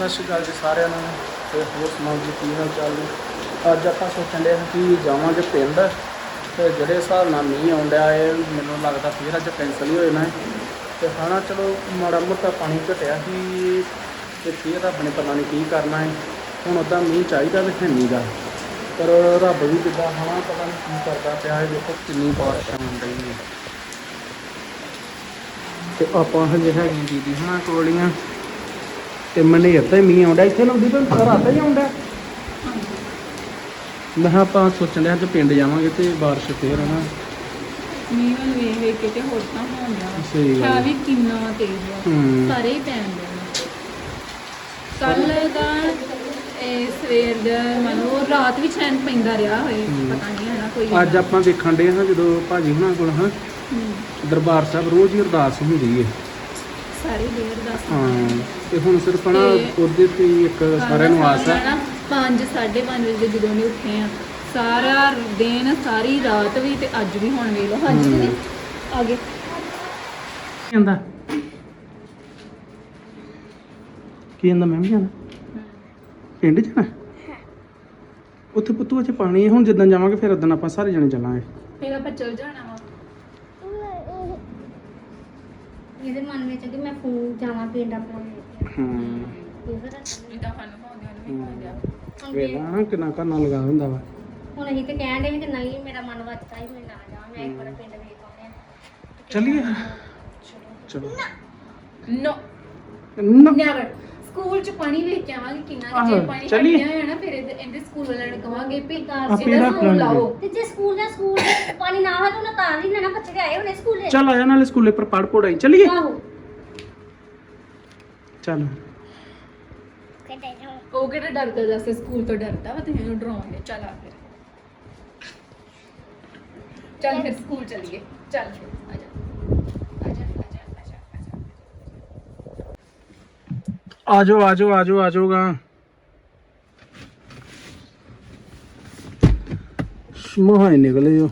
ਸਤਿ ਸ਼੍ਰੀ ਅਕਾਲ ਜੀ ਸਾਰਿਆਂ ਨੂੰ ਤੇ ਹੋਰ ਸੁਣਾਓ ਜੀ, ਕੀ ਹਾਲ ਚਾਲ ਨੇ? ਅੱਜ ਆਪਾਂ ਸੋਚਣ ਦੇ ਕਿ ਜਾਵਾਂਗੇ ਪਿੰਡ ਤੇ ਜਿਹੜੇ ਹਿਸਾਬ ਨਾਲ ਮੀਂਹ ਆਉਂਦਿਆ ਹੈ ਮੈਨੂੰ ਲੱਗਦਾ ਫਿਰ ਅੱਜ ਕੈਂਸਲ ਹੀ ਹੋ ਜਾਣਾ ਹੈ ਤੇ ਖਾਣਾ ਚਲੋ ਮਾੜਾ ਮੋਟਾ ਪਾਣੀ ਘਟਿਆ ਸੀ ਤੇ ਫਿਰ ਰੱਬ ਨੇ ਪਤਾ ਨਹੀਂ ਕੀ ਕਰਨਾ ਹੈ ਹੁਣ ਉਦਾਂ ਮੀਂਹ ਚਾਹੀਦਾ ਵੀ ਨਹੀਂ ਨਹੀਂਗਾ ਪਰ ਰੱਬ ਵੀ ਜਿੱਦਾਂ ਹਨਾ, ਪਤਾ ਨਹੀਂ ਕੀ ਕਰਦਾ ਪਿਆ ਹੈ ਦੇਖੋ ਕਿੰਨੀ ਬਾਰਿਸ਼ ਆਉਣ ਰਹੀ ਹੈ ਤੇ ਆਪਾਂ ਹਜੇ ਹੈਗੇ ਦੀਦੀ ਹਨਾ ਕੋਲੀਆਂ ਤੇ ਮਨੇ ਅੱਧਾ ਹੀ ਮੀਂਹ ਆਉਂਦਾ ਇੱਥੇ ਲਾਉਂਦੀ ਪਰ ਰਾਤ ਹੀ ਆਉਂਦਾ। ਮੈਂ ਕਿਹਾ ਆਪਾਂ ਸੋਚਣ ਦੇ ਅੱਜ ਪਿੰਡ ਜਾਵਾਂਗੇ ਤੇ ਬਾਰਿਸ਼ ਫੇਰ ਹਨਾ ਮੀਂਹ ਵੱਲ ਵੇਖ ਵੇਖ ਕੇ ਤੇ ਹੋਰ ਤਾਂ ਹੋਣ ਸਹੀ ਗੱਲ। ਹੈ ਹੈ। ਵੀ ਕਿੰਨਾ ਤੇਜ਼ ਆ। ਹੂੰ। ਸਾਰੇ ਹੀ ਪੈਣ ਦੇ ਕੱਲ ਦਾ ਇਹ ਸਵੇਰ ਦਾ ਮੰਨ ਰਾਤ ਵੀ ਚੈਨ ਪੈਂਦਾ ਰਿਹਾ ਹੋਏ। ਪਤਾ ਨਹੀਂ ਹੈ ਨਾ ਕੋਈ ਅੱਜ ਆਪਾਂ ਵੇਖਣ ਦੇ ਹਾਂ ਜਦੋਂ ਭਾਜੀ ਹੁਣਾਂ ਕੋਲ ਹਾਂ। ਹੂੰ। ਦਰਬਾਰ ਸਾਹਿਬ ਰੋਜ਼ ਹੀ ਅਰਦਾਸ ਹੁੰਦੀ ਹੈ ਸਾਰੇ ਦੇਰ ਦਾ ਹਾਂ ਤੇ ਹੁਣ ਸਿਰਫ ਨਾ ਤੇ ਉਹਦੇ ਤੇ ਹੀ ਇੱਕ ਸਾਰਿਆਂ ਨੂੰ ਆਸ ਹੈ। 5 5:30 ਵਜੇ ਜਦੋਂ ਨਹੀਂ ਉੱਠੇ ਆ ਸਾਰਾ ਦਿਨ ਸਾਰੀ ਰਾਤ ਵੀ ਤੇ ਅੱਜ ਵੀ ਹੁਣ ਵੇਖ ਲਓ। ਅੱਜ ਵੀ ਆ ਗਏ। ਕਹਿੰਦਾ? ਕੀ ਕਹਿੰਦਾ ਮੈਂ ਵੀ ਜਾਣਾ? ਪਿੰਡ ਜਾਣਾ? ਉੱਥੇ ਪੁੱਤੂ ਚ ਪਾਣੀ ਹੈ ਹੁਣ ਜਿੱਦਾਂ ਜਾਵਾਂਗੇ ਫਿਰ ਉਦੋਂ ਆਪਾਂ ਸਾਰੇ ਜਣੇ ਚੱਲਾਂਗੇ। ਫਿਰ ਆਪਾਂ ਚੱਲ ਜਾਣਾ ਵਾ। ਇਹਦੇ ਮਨ ਵਿੱਚ ਕਿ ਮੈਂ ਫੋਨ ਜਾਵਾਂ ਪਿੰਡ ਆਪਣਾ। ਹੂੰ। ਇਦਾਂ ਫਨ ਪਾਉਂਦੇ ਨੇ ਵੀ ਪਾਉਂਦੇ ਆ ਵੇਲਾ ਕਿੰਨਾ ਕਰਨਾ ਲਗਾ ਹੁੰਦਾ ਵਾ। ਹੁਣ ਅਸੀਂ ਤੇ ਕਹਿਣ ਦੇ ਵੀ ਕਿ ਨਹੀਂ ਮੇਰਾ ਮਨ ਵੱਜਦਾ ਹੀ ਮੈਂ ਨਾ ਜਾਵਾਂ ਮੈਂ ਇੱਕ ਵਾਰ ਪਿੰਡ ਵੇਖ ਆਉਂਦੇ ਆ ਚੱਲੀਏ। ਚਲੋ। ਨੋ। ਨਾ। ਨੈਵਰ। ਸਕੂਲ ਚ ਪਾਣੀ ਲੈ ਕੇ ਆਵਾਂਗੇ ਕਿੰਨਾ ਕੁ ਆਹੋ, ਜੇ ਪਾਣੀ ਚੱਲੀਏ। ਹਟਿਆ ਹੋਇਆ ਨਾ ਫਿਰ ਇਹਦੇ ਇਹਦੇ ਸਕੂਲ ਵਾਲਿਆਂ ਨੂੰ ਕਵਾਂਗੇ ਵੀ ਆਪੇ ਇਹਦਾ ਰੱਖ ਸਕੂਲ ਲਾਂਗੇ। ਲਾਓ। ਤੇ ਜੇ ਸਕੂਲ ਦਾ ਸਕੂਲ ਪਾਣੀ ਨਾ ਹੋਵੇ ਤਾਂ ਉਹਨਾਂ ਤਾਂ ਵੀ ਨਾ ਬੱਚੇ ਆਏ ਹੋਣੇ ਸਕੂਲੇ। ਚੱਲ ਆ ਜਾ ਨਾਲੇ ਸਕੂਲੇ ਪਰ ਪੜ ਪੜਾਈ ਚੱਲੀਏ। ਆਹੋ। ਚੱਲ। ਉਹ ਕਿਹੜਾ ਡਰਦਾ ਜੈਸੇ ਸਕੂਲ ਤੋਂ ਡਰਦਾ ਵਾ ਤੁਸੀਂ ਉਹਨੂੰ ਡਰਾਉਂਦੇ ਚੱਲ ਆ ਫਿਰ। ਚੱਲ ਫਿਰ ਸਕੂਲ ਚੱਲੀਏ। ਚੱਲ ਫਿਰ ਆ ਜਾ ਆ ਜਾ ਆ ਜਾ ਆ ਜਾ ਆ ਜਾ ਆਜੋ ਆਜੋ ਆਜੋ ਆਜੋਗਾ ਮੋਹਾਈ ਨਿਕਲੇ ਜੋ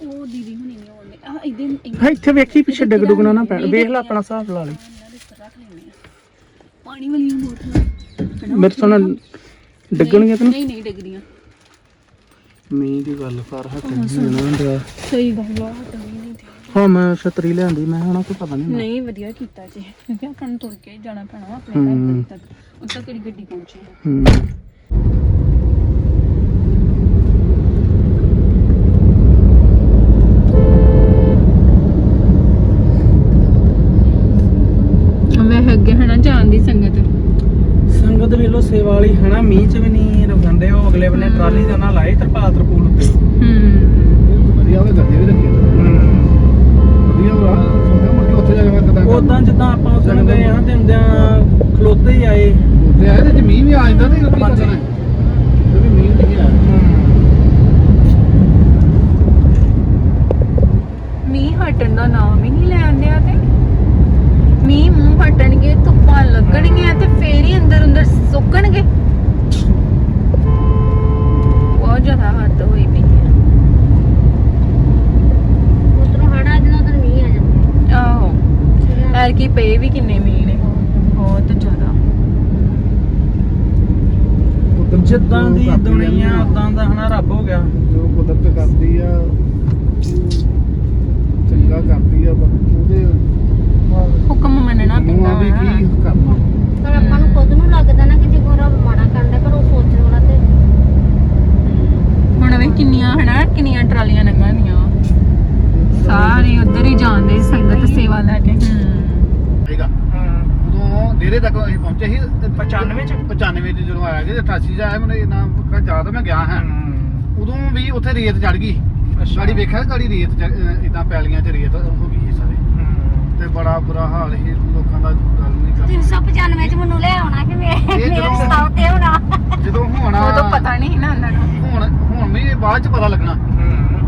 ਉਹ ਦੀਦੀ ਹੁਣੀ ਨਹੀਂ ਆਉਂਦੇ। ਆ ਇਹਦੇ ਹਾਂ ਇੱਥੇ ਵੇਖੀ ਪਿੱਛੇ ਡਿੱਗ ਡੁਗਣਾ ਨਾ ਪੈਣ ਵੇਖ ਲੈ ਆਪਣਾ ਹਿਸਾਬ ਲਾ ਲਈ। ਪਾਣੀ ਵਾਲੀਆਂ ਬੋਤਲਾਂ। ਮੇਰੇ ਤੋਂ ਨਾ ਡਿੱਗਣਗੇ ਤੈਨੂੰ? ਨਹੀਂ ਨਹੀਂ ਡਿੱਗਦੀਆਂ। ਮੀਂਹ ਦੀ ਗੱਲ ਕਰ ਹਟ ਨਹੀਂ ਹੁੰਦਾ। ਸਹੀ ਗੱਲ ਆ ਤਾਂ ਨਹੀਂ ਤੇ। ਹਾਂ ਮੈਂ ਛਤਰੀ ਲਿਆਂਦੀ ਮੈਂ ਹੁਣ ਕੋਈ ਪਤਾ ਨਹੀਂ ਨਹੀਂ ਵਧੀਆ ਕੀਤਾ ਜੀ। ਕਿਉਂਕਿ ਆਪਾਂ ਨੂੰ ਤੁਰ ਕੇ ਹੀ ਜਾਣਾ ਪੈਣਾ ਵਾ ਆਪਣੇ। ਘਰ ਤੱਕ। ਉੱਤੋਂ ਕਿਹੜੀ ਗੱਡੀ ਪਹੁੰਚੀ ਹੈ? ਹੂੰ ਮੈਂ ਅੱਗੇ ਹਨਾ ਜਾਣ ਦੀ ਸੰਗਤ ਸੰਗਤ ਵੇਲੋ ਸੇਵਾ ਵਾਲੀ ਹੈ ਨਾ ਮੀਂਹ ਚ ਵੀ ਨਹੀਂ ਰੁਕੰਦੇ ਉਹ ਅਗਲੇ ਬੰਨੇ ਟਰਾਲੀ ਦੇ ਨਾਲ ਲਾਏ ਤਰਪਾਲ ਤਰਪੂਲ ਉੱਤੇ ਹੂੰ ਵਧੀਆ ਉਹਦੇ ਗੱਦੇ ਵੀ ਰੱਖੇ ਵਧੀਆ ਵਾ ਸਮਝਿਆ ਮੁੜ ਕੇ ਉੱਥੇ ਜਾ ਕੇ ਮੈਂ ਕਦਾਂ ਉਦਾਂ ਜਿੱਦਾਂ ਆਪਾਂ ਉਸ ਦਿਨ ਗਏ ਆ ਤੇ ਹੁੰਦਿਆਂ ਖਲੋਤੇ ਹੀ ਆਏ ਉੱਥੇ ਆਏ ਤੇ ਜੇ ਮੀਂਹ ਵੀ ਆ ਜਾਂਦਾ ਤੇ ਕੀ ਹਾਂਜੀ। ਕਰਨਾ ਹੈ ਵੀ ਮੀਂਹ ਨਹੀਂ ਆਇਆ ਮੀਂਹ ਹਟਣ ਦਾ ਨਾਮ ਹੀ ਨਹੀਂ ਲੈਂਦੇ ਆ ਤੇ। ਮੀਂਹ ਮੂੰਹ ਹਟਣਗੇ ਧੁੱਪਾਂ ਲੱਗਣਗੀਆਂ ਤੇ ਫੇਰ ਹੀ ਅੰਦਰ ਅੰਦਰ ਸੁੱਕਣਗੇ। ਬਹੁਤ ਜ਼ਿਆਦਾ ਹੱਦ ਹੋਈ ਪਈ ਹੈ ਉਧਰੋਂ ਹੜਾ ਦਿਨਾਂ ਉਧਰ ਮੀਂਹ ਆ ਜਾਂਦਾ। ਆਹੋ। ਐਰ ਕੀ ਪਏ ਵੀ ਕਿੰਨੇ ਮੀਂਹ ਨੇ। ਬਹੁਤ ਜ਼ਿਆਦਾ। ਜਿੱਦਾਂ ਦੀ ਦੁਨੀਆ ਉਦਾਂ ਦਾ ਹਨਾ ਰੱਬ ਹੋ ਗਿਆ। ਜੋ ਕੁਦਰਤ ਕਰਦੀ ਆ ਚੰਗਾ ਕਰਦੀ ਆ ਪਰ ਉਹਦੇ ਹੁਕਮ ਮੰਨਣਾ ਪੈਂਦਾ ਆ ਵੀ ਵਾ। ਨਾ। ਕੀ ਕਰਨਾ ਪਰ ਆਪਾਂ ਨੂੰ ਖੁਦ ਨੂੰ ਲੱਗਦਾ ਨਾ ਕਿ ਜੇ ਕੋਈ ਰੱਬ ਮਾੜਾ ਕਰਦਾ ਪਰ ਉਹ ਸੋਚਣ ਵਾਲਾ ਤੇ ਹੁਣ ਵੇ ਕਿੰਨੀਆਂ ਹਨਾ ਕਿੰਨੀਆਂ ਟਰਾਲੀਆਂ ਲੰਘਾਂਦੀਆਂ ਸਾਰੇ ਉਧਰ ਹੀ ਜਾਂਦੇ ਸੰਗਤ ਸੇਵਾ ਲੈ ਕੇ। ਹੈਗਾ ਉਦੋਂ ਡੇਰੇ ਤੱਕ ਅਸੀਂ ਪਹੁੰਚੇ ਸੀ 95 ਚ? 95 ਚ ਜਦੋਂ ਆਇਆ ਜੀ 88 ਚ ਆਇਆ ਮੈਨੂੰ ਇਹਨਾਂ ਪੱਕਾ ਯਾਦ ਮੈਂ ਗਿਆ ਹਾਂ। ਉਦੋਂ ਵੀ ਉੱਥੇ ਰੇਤ ਚੜ ਗਈ। ਗਾੜੀ ਵੇਖਿਆ ਗਾੜੀ ਰੇਤ ਇਦਾਂ ਪੈਲੀਆਂ 'ਚ ਰੇਤ ਹੋ ਗਈ ਸੀ ਸਾਰੇ। ਤੇ ਬੜਾ ਬੁਰਾ ਹਾਲ ਸੀ ਲੋਕਾਂ ਦਾ ਗੱਲ ਨਹੀਂ ਕਰਨੀ 395 ਚ ਮੈਨੂੰ ਲੈ ਆਉਣਾ ਕਿ ਮੇਰੇ ਇਹ ਮੇਰੇ ਜਦੋਂ- ਸਤਾਉ ਤੇ ਹੋਣਾ। ਜਦੋਂ ਹੋਣਾ ਉਦੋਂ ਪਤਾ ਨਹੀਂ ਨਾ ਉਹਨਾਂ ਨੂੰ। ਹੁਣ ਹੁਣ ਵੀ ਬਾਅਦ ਚ ਪਤਾ ਲੱਗਣਾ।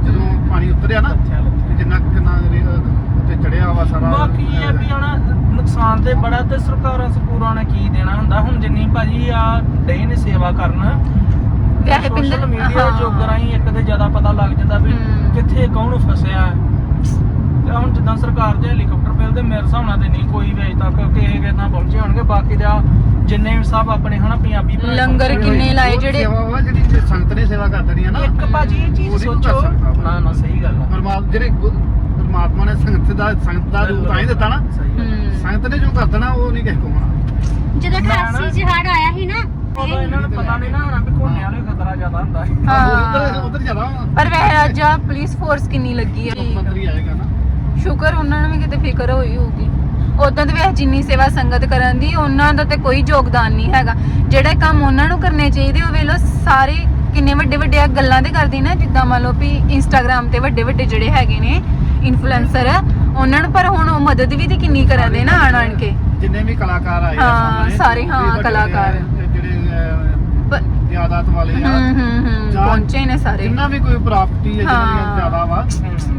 ਜਦੋਂ ਪਾਣੀ ਉਤਰਿਆ ਨਾ ਤੇ ਜਿੰਨਾ ਕਿੰਨਾ ਉੱਤੇ ਚੜਿਆ ਵਾ ਸਾਰਾ। ਬਾਕੀ ਇਹ ਵੀ ਹਨਾ ਨੁਕਸਾਨ ਤੇ ਬੜਾ ਤੇ ਸਰਕਾਰਾਂ ਸਕੂਰਾਂ ਨੇ ਕੀ ਦੇਣਾ ਹੁੰਦਾ। ਹੁਣ ਜਿੰਨੀ ਭਾਜੀ ਆ ਡੇ ਨੇ ਸੇਵਾ ਕਰਨ। ਵੈਸੇ ਪਿੰਦਰ ਸੋਸ਼ਲ ਮੀਡੀਆ ਹਾਂ। ਜੋਗ ਰਾਹੀਂ ਇੱਕ ਤੇ ਜ਼ਿਆਦਾ ਪਤਾ ਲੱਗ ਜਾਂਦਾ ਵੀ ਹਮ। ਕਿੱਥੇ ਕੌਣ ਫਸਿਆ ਹੈ। ਤੇ ਹੁਣ ਜਿੱਦਾਂ ਸਰਕਾਰ ਦੇ ਹੈਲੀਕਾਪਟਰ ਮਿਲਦੇ ਮੇਰੇ ਹਿਸਾਬ ਨਾਲ ਤੇ ਨਹੀਂ ਕੋਈ ਵੀ ਅਜੇ ਤੱਕ ਕਿਸੇ ਕਿਸੇ ਨਾਲ ਪਹੁੰਚੇ ਹੋਣਗੇ ਬਾਕੀ ਦਾ ਜਿੰਨੇ ਵੀ ਸਭ ਆਪਣੇ ਹਨਾ ਪੰਜਾਬੀ ਭਰਾ ਲੰਗਰ ਪਹੁੰਚੇ ਕਿੰਨੇ ਹੋਏ। ਲਾਏ ਉਹ ਜਿਹੜੇ ਸੇਵਾ ਵਾ ਜਿਹੜੀ ਜੇ ਸੰਗਤ ਨੇ ਸੇਵਾ ਕਰ ਦੇਣੀ ਆ ਨਾ ਇੱਕ ਭਾਜੀ ਇਹ ਚੀਜ਼ ਉਹਦੀ ਕੋਈ ਸੋਚੋ ਕਰ ਸਕਦਾ ਵਾ। ਨਾ ਨਾ ਸਹੀ ਗੱਲ ਆ ਪਰਮਾਤਮਾ ਜਿਹੜੇ ਗੁ- ਪਰਮਾਤਮਾ ਨੇ ਸੰਗਤ ਦਾ ਸੰਗਤ ਦਾ ਰੂਪ ਤਾਂ ਹੀ ਦਿੱਤਾ ਨਾ ਸਹੀ ਗੱਲ ਆ। ਹੂੰ ਸੰਗਤ ਨੇ ਜੋ ਕਰ ਦੇਣਾ ਉਹ ਨਹੀਂ ਕਿਸੇ ਕੋਲ ਹੋਣਾ ਜਦੋਂ ਮੈਂ ਨਾ- 88 ਚ ਹੜ ਆਇਆ ਸੀ ਨਾ ਉਦੋਂ ਇਹਨਾਂ ਨੂੰ ਪਤਾ ਨਹੀਂ ਨਾ ਹੋਣਾ ਵੀ ਘੋਨੇ ਵਾਲੇ ਖਤਰਾ ਜ਼ਿਆਦਾ ਹੁੰਦਾ ਹੈ। ਹਾਂ। ਉਧਰ ਜ਼ਿਆਦਾ ਪਰ ਵੈਸੇ ਅੱਜ ਆ ਪੁਲਿਸ ਫੋਰਸ ਕਿੰਨੀ ਲੱਗੀ ਆ। ਮੁੱਖ ਮੰਤਰੀ ਆਏਗਾ ਨਾ। ਸ਼ੁਕਰ ਉਹਨਾਂ ਨੂੰ ਵੀ ਕਿਤੇ ਫਿਕਰ ਹੋਈ ਹੋਊਗੀ। ਉਦੋਂ ਤੇ ਵੈਸੇ ਜਿੰਨੀ ਸੇਵਾ ਸੰਗਤ ਕਰਨ ਦੀ ਉਹਨਾਂ ਦਾ ਤੇ ਕੋਈ ਯੋਗਦਾਨ ਨਹੀਂ ਹੈਗਾ। ਜਿਹੜੇ ਕੰਮ ਉਹਨਾਂ ਨੂੰ ਕਰਨੇ ਚਾਹੀਦੇ ਉਹ ਵੇਲੋ ਸਾਰੇ ਕਿੰਨੇ ਵੱਡੇ ਵੱਡੇ ਆ ਗੱਲਾਂ ਤੇ ਕਰਦੀ ਨਾ ਜਿੱਦਾਂ ਮੰਨ ਲਓ ਵੀ ਇੰਸਟਾਗ੍ਰam ਤੇ ਵੱਡੇ ਵੱਡੇ ਜਿਹੜੇ ਹੈਗੇ ਨੇ ਇਨਫਲੂਐਂਸਰ ਉਹਨਾਂ ਨੂੰ ਪਰ ਹੁਣ ਉਹ ਮਦਦ ਵੀ ਤੇ ਕਿੰਨੀ ਕਰਨ ਦੇ ਨਾ ਆਣ ਆਣ ਕੇ। ਜਿੰਨੇ ਵੀ ਕਲਾਕਾਰ ਆਏ ਹਾਂ, ਸਾਰੇ, ਹਾਂ, ਕਲਾਕਾਰ। ਜਿਹੜੇ ਜ਼ਿਆਦਾਤ ਵਾਲੇ ਆ। ਹੂੰ ਹੂੰ ਹੂੰ ਜਾਂ ਪਹੁੰਚੇ ਨੇ ਸਾਰੇ। ਜਿੰਨਾ ਵੀ ਕੋਈ ਪ੍ਰਾਪਰਟੀ ਹੈ ਦੀ ਜ਼ਿਆਦਾ ਵਾ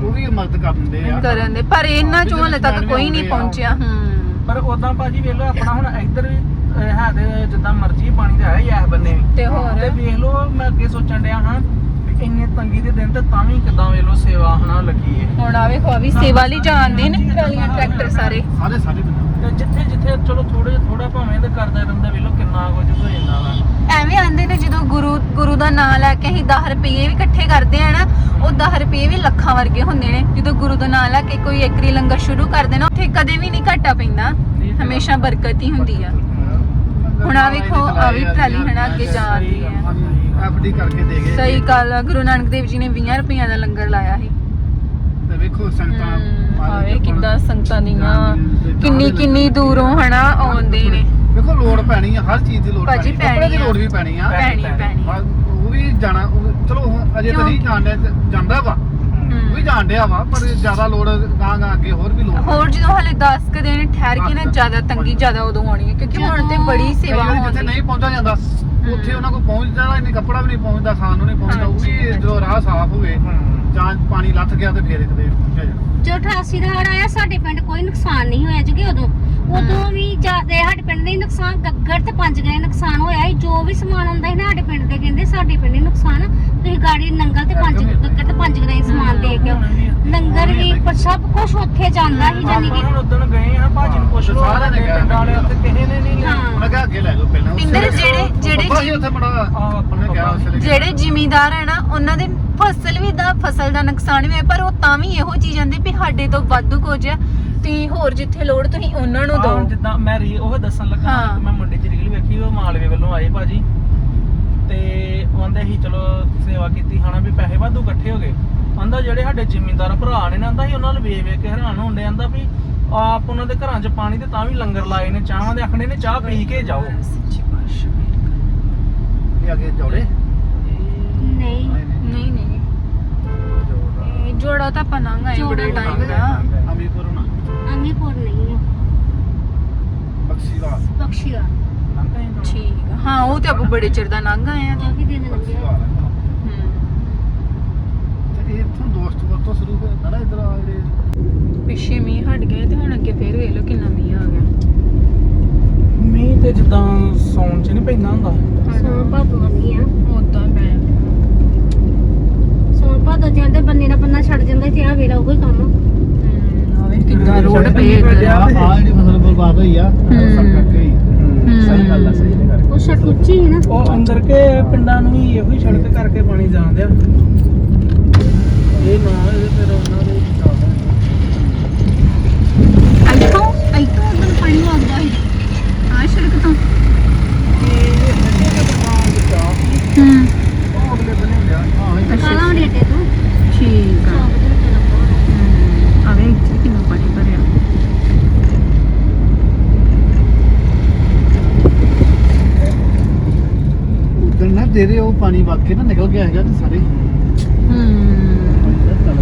ਉਹ ਵੀ ਮਦਦ ਕਰ ਦਿੰਦੇ ਆ। ਕਰਨ ਦੇ ਪਰ ਇਹਨਾਂ ਚੋਂ ਹਲੇ ਤੱਕ ਕੋਈ ਨਹੀਂ ਪਹੁੰਚਿਆ ਹੂੰ। ਪਰ ਉਦਾਂ ਭਾਜੀ ਵੇਖ ਲਓ ਆਪਣਾ ਹੁਣ ਇੱਧਰ ਵੀ ਅਹ, ਹੈ ਤੇ ਜਿੱਦਾਂ ਮਰਜ਼ੀ ਪਾਣੀ ਤੇ ਹੈ ਹੀ ਇਸ ਬੰਨੇ ਵੀ। ਤੇ ਹੋਰ? ਤੇ ਵੇਖ ਲਓ ਮੈਂ ਅੱਗੇ ਸੋਚਣ ਡਿਆ ਹਾਂ ਵੀ ਇੰਨੇ ਤੰਗੀ ਦੇ ਦਿਨ ਤੇ ਤਾਂ ਵੀ ਕਿਦਾਂ ਵੇਖ ਲਓ ਸੇਵਾ ਹਨਾ ਲੱਗੀ ਏ। ਹੁਣ ਆ ਵੇਖੋ ਆ ਵੀ ਸੇਵਾ ਲਈ ਜਾਂਦੇ ਨੇ ਟਰਾਲੀਆਂ ਟਰੈਕਟਰ ਸਾਰੇ। ਸਾਰੇ ਸਾਰੇ ਬੰਦੇ। ਤੇ ਜਿੱਥੇ ਜਿੱਥੇ ਚਲੋ ਥੋੜੇ ਥੋੜਾ ਭਾਵੇਂ ਤੇ ਕਰਦਾ ਰਹਿੰਦਾ ਵੇਖ ਲਓ ਕਿੰਨਾ ਕੁਝ ਹੋ ਜਾਂਦਾ ਵਾ। ਐਵੇਂ ਆਂਦੇ ਨੇ ਜਦੋਂ ਗੁਰੂ ਗੁਰੂ ਦਾ ਨਾਮ ਲੈ ਕੇ ਅਸੀਂ 10 ਰੁਪਏ ਵੀ ਇਕੱਠੇ ਕਰਦੇ ਆ ਨਾ ਉਹ 10 ਰੁਪਏ ਵੀ ਲੱਖਾਂ ਵਰਗੇ ਹੁੰਦੇ ਨੇ। ਜਦੋਂ ਗੁਰੂ ਦਾ ਨਾਮ ਲੈ ਕੇ ਕੋਈ ਏਕਰੀ ਲੰਗਰ ਸ਼ੁਰੂ ਕਰਦੇ ਨਾ ਉੱਥੇ ਕਦੇ ਵੀ ਨਹੀਂ ਘਾਟਾ ਪੈਂਦਾ। ਹਮੇਸ਼ਾ ਬਰਕਤ ਹੀ ਹੁੰਦੀ ਆ। ਹੁਣ ਆ ਵੇਖੋ ਆ ਵੀ ਟਰਾਲੀ ਹਨਾ ਅੱਗੇ ਜਾ ਰਹੀ ਹੈ। ਐਫਡੀ ਕਰਕੇ ਦੇ ਗਏ। ਸਹੀ ਗੱਲ ਆ ਗੁਰੂ ਨਾਨਕ ਦੇਵ ਜੀ ਨੇ 20 ਰੁਪਈਆਂ ਦਾ ਲੰਗਰ ਲਾਇਆ ਸੀ। ਤੇ ਵੇਖੋ ਸੰਗਤਾਂ ਆਵੇ ਕਿੱਦਾਂ ਸੰਗਤਾਂ ਦੀਆਂ ਕਿੰਨੀ ਕਿੰਨੀ ਦੂਰੋਂ ਹਨਾ ਆਉਂਦੇ ਨੇ। ਵੇਖੋ ਲੋੜ ਪੈਣੀ ਆ ਹਰ ਚੀਜ਼ ਦੀ ਲੋੜ ਪੈਣੀ ਕੱਪੜੇ ਦੀ ਪੈਣੀ ਆ। ਲੋੜ ਵੀ ਪੈਣੀ ਆ। ਪੈਣੀ ਉਹ ਵੀ ਜਾਣਾ ਉਹ- ਚਲੋ ਉਹ ਅਜੇ ਤਾਂ ਨਹੀਂ? ਜਾਣਦਾ ਜਾਂਦਾ ਵਾ। ਉਹ ਵੀ ਜਾਣ ਡਿਆ ਵਾ ਪਰ ਜ਼ਿਆਦਾ ਲੋੜ ਗਾਂ ਗਾਂ ਅੱਗੇ ਹੋਰ ਵੀ ਲੋੜ ਹੋਰ ਜਦੋਂ ਹਲੇ 10 ਕੁ ਦਿਨ ਠਹਿਰ ਕੇ ਨਾ। ਜ਼ਿਆਦਾ ਤੰਗੀ ਜ਼ਿਆਦਾ ਉਦੋਂ ਆਉਣੀ ਹੈ ਕਿਉਂਕਿ ਹੁਣ ਤੇ ਬੜੀ ਸੇਵਾ ਕਈ ਵਾਰੀ ਜਿੱਥੇ ਨਹੀਂ ਪਹੁੰਚਾ ਜਾਂਦਾ ਉੱਥੇ ਉਹਨਾਂ ਕੋਲ ਪਹੁੰਚਦਾ ਨਹੀਂ ਕੱਪੜਾ ਵੀ ਨਹੀਂ ਪਹੁੰਚਦਾ ਖਾਣ ਨੂੰ ਨਹੀਂ ਪਹੁੰਚਦਾ ਉਹ ਹਾਂਜੀ, ਵੀ ਹਾਂਜੀ। ਜਦੋਂ ਰਾਹ ਸਾਫ਼ ਹੋਵੇ ਜਾਂ ਪਾਣੀ ਲੱਥ ਗਿਆ ਤੇ ਫੇਰ ਕਿਤੇ ਪਹੁੰਚਿਆ ਜਾਂਦਾ। ਜੋ 88 ਦਾ ਹੜ ਆਇਆ ਸਾਡੇ ਪਿੰਡ ਕੋਈ ਨੁਕਸਾਨ ਨਹੀਂ ਹੋਇਆ ਜੀ ਉਦੋਂ। ਉਦੋਂ ਵੀ ਜ਼ਿਆਦਾ ਸਾਡੇ ਪਿੰਡ ਦੇ ਨੁਕਸਾਨ ਗੱਗੜ ਤੇ ਪੰਜ ਗਰੇ ਨੁਕਸਾਨ ਹੋਇਆ ਸੀ। ਜੋ ਵੀ ਸਮਾਨ ਆਉਂਦਾ ਸੀ ਨਾ ਸਾਡੇ ਪਿੰਡ ਦੇ ਕਹਿੰਦੇ ਸਾਡੇ ਪਿੰਡ ਹੀ ਨੁਕਸਾਨ। ਤੁਸੀਂ ਗਾੜੀ ਨੰਗਲ ਤੇ ਪੰਜ ਗੱਗੜ ਤੇ ਪੰਜ ਗਰੇ ਸਮਾਨ ਦੇ ਕੇ। ਆਓ। ਲੰਗਰ ਵੀ ਪਰ ਸਭ ਕੁਝ ਉੱਥੇ ਜਾਂਦਾ ਸੀ ਜਾਨੀ ਕਿ ਉਦੋਂ ਗਏ ਆ ਭਾਜੀ ਨੂੰ ਪੁੱਛ ਲਓ ਸਾਰਿਆਂ ਨੇ ਪਿੰਡ ਵਾਲੇ ਉੱਥੇ ਕਿਸੇ ਨੇ ਨਹੀਂ ਲਿਆ ਹਾਂ। ਉਹਨਾਂ ਕਿਹਾ ਅੱਗੇ ਲੈ ਜਾਓ ਪਹਿਲਾਂ। ਪਿੰਦਰ ਜਿਹੜੇ- ਜਿਹੜੇ ਬਾਬਾ ਜੀ ਉੱਥੇ ਬੜਾ ਆਹ ਉਹਨੇ ਕਿਹਾ ਉਸ ਵੇਲੇ ਜਿਹੜੇ ਜ਼ਿਮੀਂਦਾਰ ਹੈ ਨਾ ਉਹਨਾਂ ਦੇ ਫਸਲ ਵੀ ਦਾ ਫਸਲ ਦਾ ਨੁਕਸਾਨ ਵੀ ਹੋਇਆ ਪਰ ਉਹ ਤਾਂ ਵੀ ਇਹੋ ਚੀਜ਼ ਆਂਦੇ ਵੀ ਸਾਡੇ ਤੋਂ ਵਾਧੂ ਕੁਝ ਆ। ਤੁਸੀਂ ਹੋਰ ਜਿੱਥੇ ਲੋੜ ਤੁਸੀਂ ਉਹਨਾਂ ਨੂੰ ਆਹ ਦਿਓ। ਜਿੱਦਾਂ ਮੈਂ ਰੀ ਉਹ ਦੱਸਣ ਲੱਗਾ ਹਾਂ। ਕਿ ਮੈਂ ਮੁੰਡੇ ਚ ਰੀਲ ਵੇਖੀ ਉਹ ਮਾਲਵੇ ਵੱਲੋਂ ਆਏ ਭਾਜੀ। ਤੇ ਉਹ ਆਂਦੇ ਸੀ ਚਲੋ ਸੇਵਾ ਕੀਤੀ ਹਨਾ ਵੀ ਪੈਸੇ ਵਾਧੂ ਇਕੱਠੇ ਹੋ ਗਏ। ਆਂਦਾ ਜਿਹੜੇ ਸਾਡੇ ਜ਼ਿਮੀਂਦਾਰ ਭਰਾ ਨੇ ਨਾ ਆਂਦਾ ਸੀ ਉਹਨਾਂ ਨੂੰ ਵੇਖ ਵੇਖ ਕੇ ਹੈਰਾਨ ਹੁੰਦੇ ਆਂਦਾ ਵੀ ਆਪ ਉਹਨਾਂ ਦੇ ਘਰਾਂ 'ਚ ਪਾਣੀ ਤੇ ਤਾਂ ਵੀ ਲੰਗਰ ਲਾਏ ਨੇ ਚਾਹਾਂ ਦੇ ਆਖਣੇ ਨੇ ਚਾਹ ਪੀ ਕੇ ਜਾਓ। ਇਹ ਅੱਗੇ ਜੋੜੇ? ਨਹੀਂ ਨਹੀਂ ਨਹੀਂ। ਜੋੜਾ ਤਾਂ ਪਨਾਂਗਾ ਇਹ ਬੜੇ ਟਾਈਮ ਦਾ। ਅਮੀਪੁਰ ਨਾ ਅੰਗੀਪੁਰ ਨਹੀਂ ਬਖਸ਼ੀਵਾਲ ਬਖਸ਼ੀਆ ਠੀਕ ਆ। ਹਾਂ ਉਹ ਤੇ ਆਪਾਂ ਬੜੇ ਚਿਰ ਦਾ ਲੰਘ ਆਏ ਆ ਤੇ। ਕਾਫੀ ਦਿਨ ਲੰਘੇ। ਤੇ। ਇਹ ਇੱਥੋਂ ਦੋਸਤਪੁਰ ਤੋਂ ਸ਼ੁਰੂ ਹੋਇਆ ਨਾ ਇਧਰ ਆ ਜਿਹੜੇ। ਪਿੱਛੇ ਮੀਂਹ ਹਟ ਗਏ ਤੇ ਹੁਣ ਅੱਗੇ ਫੇਰ ਵੇਖ ਲਓ ਕਿੰਨਾ ਮੀਂਹ ਆ ਗਿਆ। ਮੀਂਹ ਤੇ ਜਿੱਦਾਂ ਸੌਣ 'ਚ ਨਹੀਂ ਪੈਂਦਾ ਹੁੰਦਾ। ਸੋਨ ਭਾਦੋ ਆਉਂਦੀ ਆ। ਉਦਾਂ ਪੈ ਸੋਨ ਭਾਦੋ ਜਾਂਦੇ ਬੰਨੇ ਦਾ ਬੰਨਾ ਛੱਡ ਜਾਂਦਾ ਤੇ ਆ ਵੇਲਾ ਉਹੀ ਕੰਮ। ਕਿੱਦਾਂ ਰੋਡ ਪਏ ਆ ਆ ਜਿਹੜੀ ਫਸਲ ਬਰਬਾਦ ਹੋਈ ਆ ਸਭ ਕਰਕੇ ਹੀ। ਸਹੀ ਗੱਲ ਆ, ਸਹੀ ਉਹ ਸੜਕ ਉੱਚੀ ਸੀ ਨਾ। ਉਹ ਅੰਦਰ ਕੇ ਪਿੰਡਾਂ ਨੂੰ ਹੀ ਇਹੋ ਹੀ ਸੜਕ ਕਰਕੇ ਪਾਣੀ ਜਾਂਦਿਆ ਇਹ ਨਾ ਇਹ ਫਿਰ ਉਹਨਾਂ ਦੇ ਚੱਲਦਾ ਇੱਥੋਂ ਇੱਥੋਂ ਉਧਰ ਪਾਣੀ ਆਉਂਦਾ ਸੀ ਆ ਸੜਕ ਤੋਂ। ਹੂੰ। ਕਾਲਾ ਹੁੰਦੀ ਅੱਡੇ ਤੋਂ? ਠੀਕ ਆ। ਸੌ ਕਿਤੇ ਉੱਤੇ ਲੱਗਾ ਹੋਣਾ। ਆਵੇ ਇੱਥੇ ਕਿੰਨਾ ਪਾਣੀ ਭਰਿਆ। ਉਧਰ ਨਾ ਤੇਰੇ ਉਹ ਪਾਣੀ ਵਾਕੇ ਨਾ ਨਿਕਲ ਗਿਆ ਹੈਗਾ ਤੇ ਸਾਰੇ। ਹੂੰ ਚੱਲ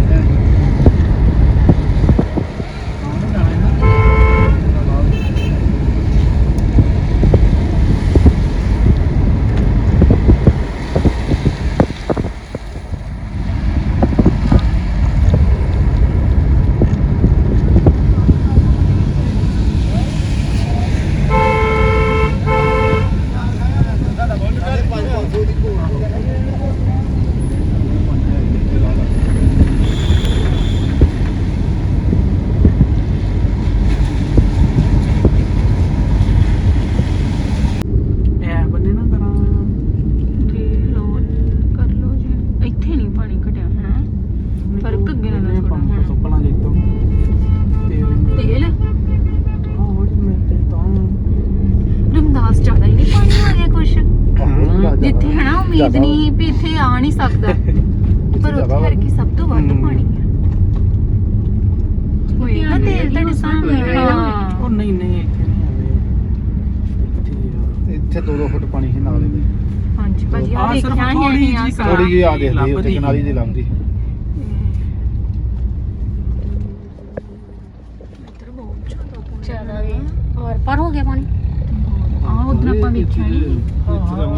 ਉਮੀਦ ਨਹੀਂ ਸੀ ਵੀ ਇੱਥੇ ਆ ਨਹੀਂ ਸਕਦਾ। ਪਰ ਉੱਥੇ ਹਰ ਕੀ ਸਭ ਤੋਂ ਵੱਧ ਹਮ। ਪਾਣੀ ਹੈ ਹੋਏਗਾ ਤੇਲ ਤੁਹਾਡੇ ਸਾਹਮਣੇ ਹਾਂ। ਉਹ ਨਹੀਂ ਨਹੀਂ ਇੱਥੇ ਨਹੀਂ ਆਵੇ ਇੱਥੇ 2-2 ਫੁੱਟ ਪਾਣੀ ਸੀ ਨਾਲ ਇਹਦੇ। ਹਾਂਜੀ ਭਾਜੀ ਆ ਆਹ ਸਿਰਫ ਦੇਖਿਆ ਥੋੜ੍ਹੀ ਹੀ ਆ ਜਿਹੀ ਸਾਰਾ। ਥੋੜੀ ਜਿਹੀ ਆ ਦੇਖਦੀ ਉੱਥੇ ਲੱਭਦੀ। ਕਿਨਾਰੀ ਦੀ ਬਹੁਤ ਜ਼ਿਆਦਾ ਪਾਣੀ ਜ਼ਿਆਦਾ ਹੈ ਔਰ ਪਰ ਹੋ ਗਿਆ ਪਾਣੀ। ਆ ਉਧਰ ਆਪਾਂ ਵੇਖਿਆ ਨਹੀਂ। ਹਾਂ,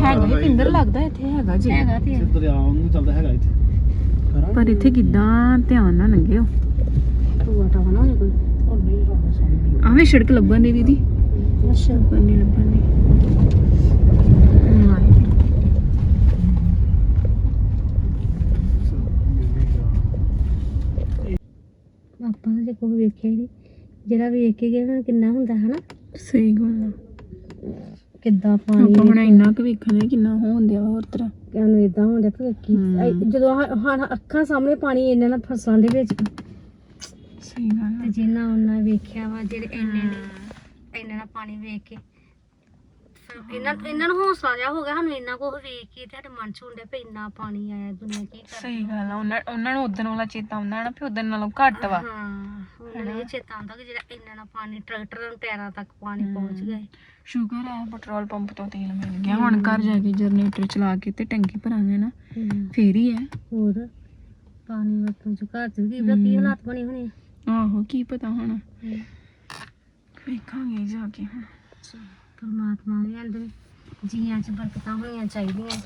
ਹੈਗਾ ਹੀ ਪਿੰਦਰ ਲੱਗਦਾ ਇੱਥੇ ਹੈਗਾ ਜੀ। ਹੈਗਾ ਤੇ ਇੱਥੇ ਦਰਿਆ ਨੂੰ ਚੱਲਦਾ ਹੈਗਾ ਇੱਥੇ। ਪਰ ਇੱਥੇ ਕਿੱਦਾਂ ਧਿਆਨ ਨਾਲ ਲੰਘਿਓ ਟੂਆ ਟਾਵਾ ਨਾ ਹੋ ਜਾਏ ਕੋਈ? ਉਹ ਨਹੀਂ ਸਾਨੂੰ ਆਵੇਂ ਸੜਕ ਲੱਭਣ ਦੀ ਦੀਦੀ। ਅੱਛਾ। ਲੱਭਣ ਦੀ ਲੱਭਣ ਦੀ। ਆਪਾਂ ਜੇ ਕੋਈ ਵੇਖਿਆ ਹੀ ਨਹੀਂ। ਜਿਹੜਾ ਵੇਖ ਕੇ ਗਿਆ ਹੁਣ ਕਿੰਨਾ ਹੁੰਦਾ ਹਨਾ? ਸਹੀ ਗੱਲ ਆ। ਕਿੱਦਾਂ ਆਪਾਂ ਹੁਣ ਪਾਣੀ ਇੰਨਾ ਕੁ ਵੇਖਣਾ ਕਿੰਨਾ ਹੋਣ ਦਿਆ ਹੋਰ ਤਰ੍ਹਾਂ। ਕਿਨੂੰ ਇਦਾਂ ਹੁੰਦਾ ਕਿ ਜਦੋਂ ਆਹ- ਹਾਂ ਅੱਖਾਂ ਸਾਹਮਣੇ ਪਾਣੀ ਇਹਨਾਂ ਨਾਲ ਫਸਾਂ ਦੇ ਵਿੱਚ। ਸਹੀ ਗੱਲ ਤੇ ਜਿੰਨਾ ਉਹਨਾਂ ਵੇਖਿਆ ਵਾ ਜਿਹੜੇ ਇੰਨੇ ਨੇ ਇੰਨੇ ਨਾਲ ਪਾਣੀ ਵੇਖ ਕੇ। ਫਿਰ ਇਹਨਾਂ ਇਹਨਾਂ ਨੂੰ ਹੌਸਲਾ ਜਿਹਾ ਹੋ ਗਿਆ ਸਾਨੂੰ ਇੰਨਾ ਕੁਝ ਵੇਖ ਕੇ ਤੇ ਸਾਡੇ ਮਨ ਚ ਹੁੰਦਾ ਵੀ ਇੰਨਾ ਪਾਣੀ ਆਇਆ ਦੁਨੀਆ ਕੀ ਕਰ ਸਹੀ ਗੱਲ ਆ ਉਹਨਾਂ ਉਹਨਾਂ ਨੂੰ ਉਦੋਂ ਵਾਲਾ ਚੇਤਾ ਆਉਂਦਾ ਨਾ ਵੀ ਉਦੋਂ ਨਾਲੋਂ ਘੱਟ ਵਾ। ਹਾਂ ਹੁਣ ਇਹ ਚੇਤਾ ਆਉਂਦਾ ਕਿ ਜਿਹੜਾ ਇੰਨਾ ਨਾ ਪਾਣੀ ਟਰੈਕਟਰਾਂ ਨੂੰ ਟਾਇਰਾਂ ਤੱਕ ਪਾਣੀ ਪਹੁੰਚ ਗਿਆ ਹੈ। ਸ਼ੂਗਰ ਹੈ ਪੈਟਰੋਲ ਪੰਪ ਤੋਂ ਤੇਲ ਮਿਲ ਗਿਆ। ਹੁਣ ਘਰ ਜਾ ਕੇ ਜਨਰੇਟਰ ਚਲਾ ਕੇ ਤੇ ਟੈਂਕੀ ਭਰਾਂਗੇ ਨਾ ਫੇਰ ਹੀ ਹੈ। ਹੋਰ? ਪਾਣੀ ਵਰਤੋਂ ਚ ਘਰ ਚ ਵੀ ਕੀ ਪਤਾ ਕੀ। ਹਾਲਾਤ ਬਣੇ ਹੋਣੇ। ਆਹੋ ਕੀ ਪਤਾ ਹੁਣ। ਵੇਖਾਂਗੇ ਜਾ ਕੇ ਹੁਣ। ਪਰਮਾਤਮਾ ਦੇ ਅੰਦਰ ਜੀਆਂ ਚ ਬਰਕਤਾਂ ਹੋਣੀਆਂ ਚਾਹੀਦੀਆਂ।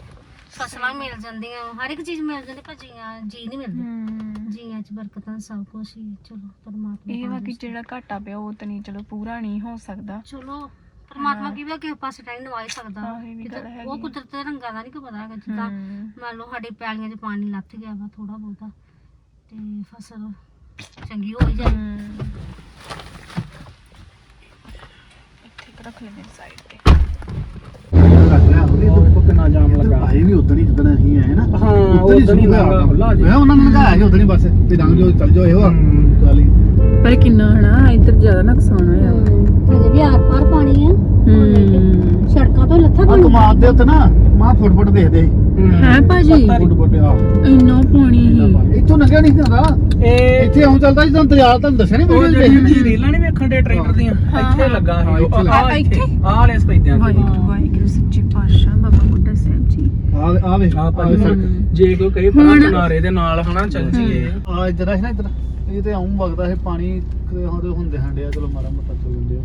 ਫਸਲਾਂ ਮਿਲ ਜਾਂਦੀਆਂ ਹਰ ਇੱਕ ਚੀਜ਼ ਮਿਲ ਜਾਂਦੀ ਪਰ ਜੀਆਂ ਜੀ ਨਹੀਂ ਮਿਲਦੇ। ਜੀਆਂ ਚ ਬਰਕਤਾਂ ਸਭ ਕੁਝ ਹੀ ਚਲੋ ਪਰਮਾਤਮਾ ਇਹ ਵਾ ਕਿ ਜਿਹੜਾ ਘਾਟਾ ਪਿਆ ਉਹ ਤਾਂ ਨਹੀਂ ਚਲੋ ਪੂਰਾ ਨਹੀਂ ਹੋ ਸਕਦਾ। ਚਲੋ। ਪਰਮਾਤਮਾ ਕੀ ਵੀ ਕਿਸੇ ਪਾਸੇ ਟਾਈਮ ਹੀ ਸਕਦਾ ਆਹ ਵੀ ਗੱਲ ਹੈਗੀ ਉਹ। ਕੁਦਰਤ ਦੇ ਰੰਗਾਂ ਦਾ ਨਹੀਂ ਕੋਈ ਪਤਾ ਹੈਗਾ ਜਿੱਦਾਂ ਹਮ। ਮੰਨ ਲਓ ਸਾਡੇ ਪੈਲੀਆਂ 'ਚ ਪਾਣੀ ਲੱਥ ਗਿਆ ਵਾ ਥੋੜਾ ਬਹੁਤਾ ਤੇ ਫਸਲ ਚੰਗੀ ਹੋ ਹੀ ਜਾਏ ਹਮ। ਇੱਥੇ ਕੁ ਰੱਖ ਲੈਂਦੇ ਸਾਈਡ ਤੇ ਉਹਦੇ ਉਹ ਕਿੰਨਾ ਜਾਮ ਲੱਗਾ ਆਏ ਵੀ ਉਦੋਂ ਹੀ ਜਦੋਂ ਅਸੀਂ ਆਏ ਨਾ ਹਾਂ, ਉਦਣ ਹੀ ਲੰਘਾ ਖੁੱਲ੍ਹਾ ਜੀ। ਮੈਂ ਉਹਨਾਂ ਨੂੰ ਲਗਾਇਆ ਸੀ ਉਦੋਂ ਹੀ ਬਸ ਤੇ ਰੰਗ ਜੋ ਚੱਲ ਜਾਓ ਇਹੋ ਆ ਹਮ। ਚੱਲ ਹੀ। ਪਰ ਕਿੰਨਾ ਹਨਾ ਇੱਧਰ ਜ਼ਿਆਦਾ ਨੁਕਸਾਨ ਹੋਇਆ ਵਾ। ਹਜੇ ਵੀ ਆਰ ਪਾਰ ਪਾਣੀ ਆ। ਹਮ। ਸੜਕਾਂ ਤੋਂ ਲੱਥਾ ਆ ਪਾਣੀ। ਕਮਾਦ ਦੇ ਉੱਤੇ ਨਾ ਮਾਂ ਫੁੱਟ ਫੁੱਟ ਦੇਖਦੇ ਹੈ। ਭਾਜੀ? ਫੁੱਟ ਫੁੱਟ ਆ ਇੰਨਾ ਪਾਣੀ। ਹੀ ਇੱਥੋਂ ਲੰਘਿਆ ਨਹੀਂ ਜਾਂਦਾ। ਇਹ ਇੱਥੇ ਆਉਂ ਚੱਲਦਾ ਜਦੋਂ ਦਰਿਆ ਤੁਹਾਨੂੰ ਦੱਸਿਆ ਨਹੀਂ ਉਹ ਵੀਡੀਓ ਜਿਹੜੀ ਦੇਖੀ ਰੀਲਾਂ ਨਹੀਂ ਵੇਖਣ ਦੇ ਟਰੈਕਟਰ ਦੀਆਂ ਹਾਂ, ਇੱਥੇ ਹਾਂ। ਲੱਗਾ ਹਾਂ, ਸੀ ਇੱਥੇ ਉਹ। ਆਹ ਲੱਗਾ। ਇੱਥੇ? ਆਹ ਵਾਲੇ ਸਪੈਦਿਆਂ ਵਾਹਿਗੁਰੂ ਵਾਹਿਗੁਰੂ ਸੱਚੇ ਪਾਤਸ਼ਾਹ ਬਾਬਾ ਬੁੱਢਾ ਸਾਹਿਬ ਜੀ। ਆ ਆ ਵੇ ਆ ਆ ਭਾਜੀ ਸੜਕ। ਜੇ ਕੋਈ ਕਹੇ ਹੁਣ- ਪਰ ਕਿਨਾਰੇ ਦੇ ਨਾਲ ਹਨਾ ਚੱਲ ਜੀਏ। ਆ ਇੱਧਰ ਆ ਨਾ ਇੱਧਰ ਇਹ ਤੇ ਆਉਂ ਵਗਦਾ ਇਹ ਪਾਣੀ ਕਿਤੇ ਹੁੰਦੇ ਹੁੰਦੇ ਹੰਡਿਆ ਚਲੋ ਮਾਰਾ ਮੱਤਾ ਚੋ ਜਾਂਦੇ ਆ।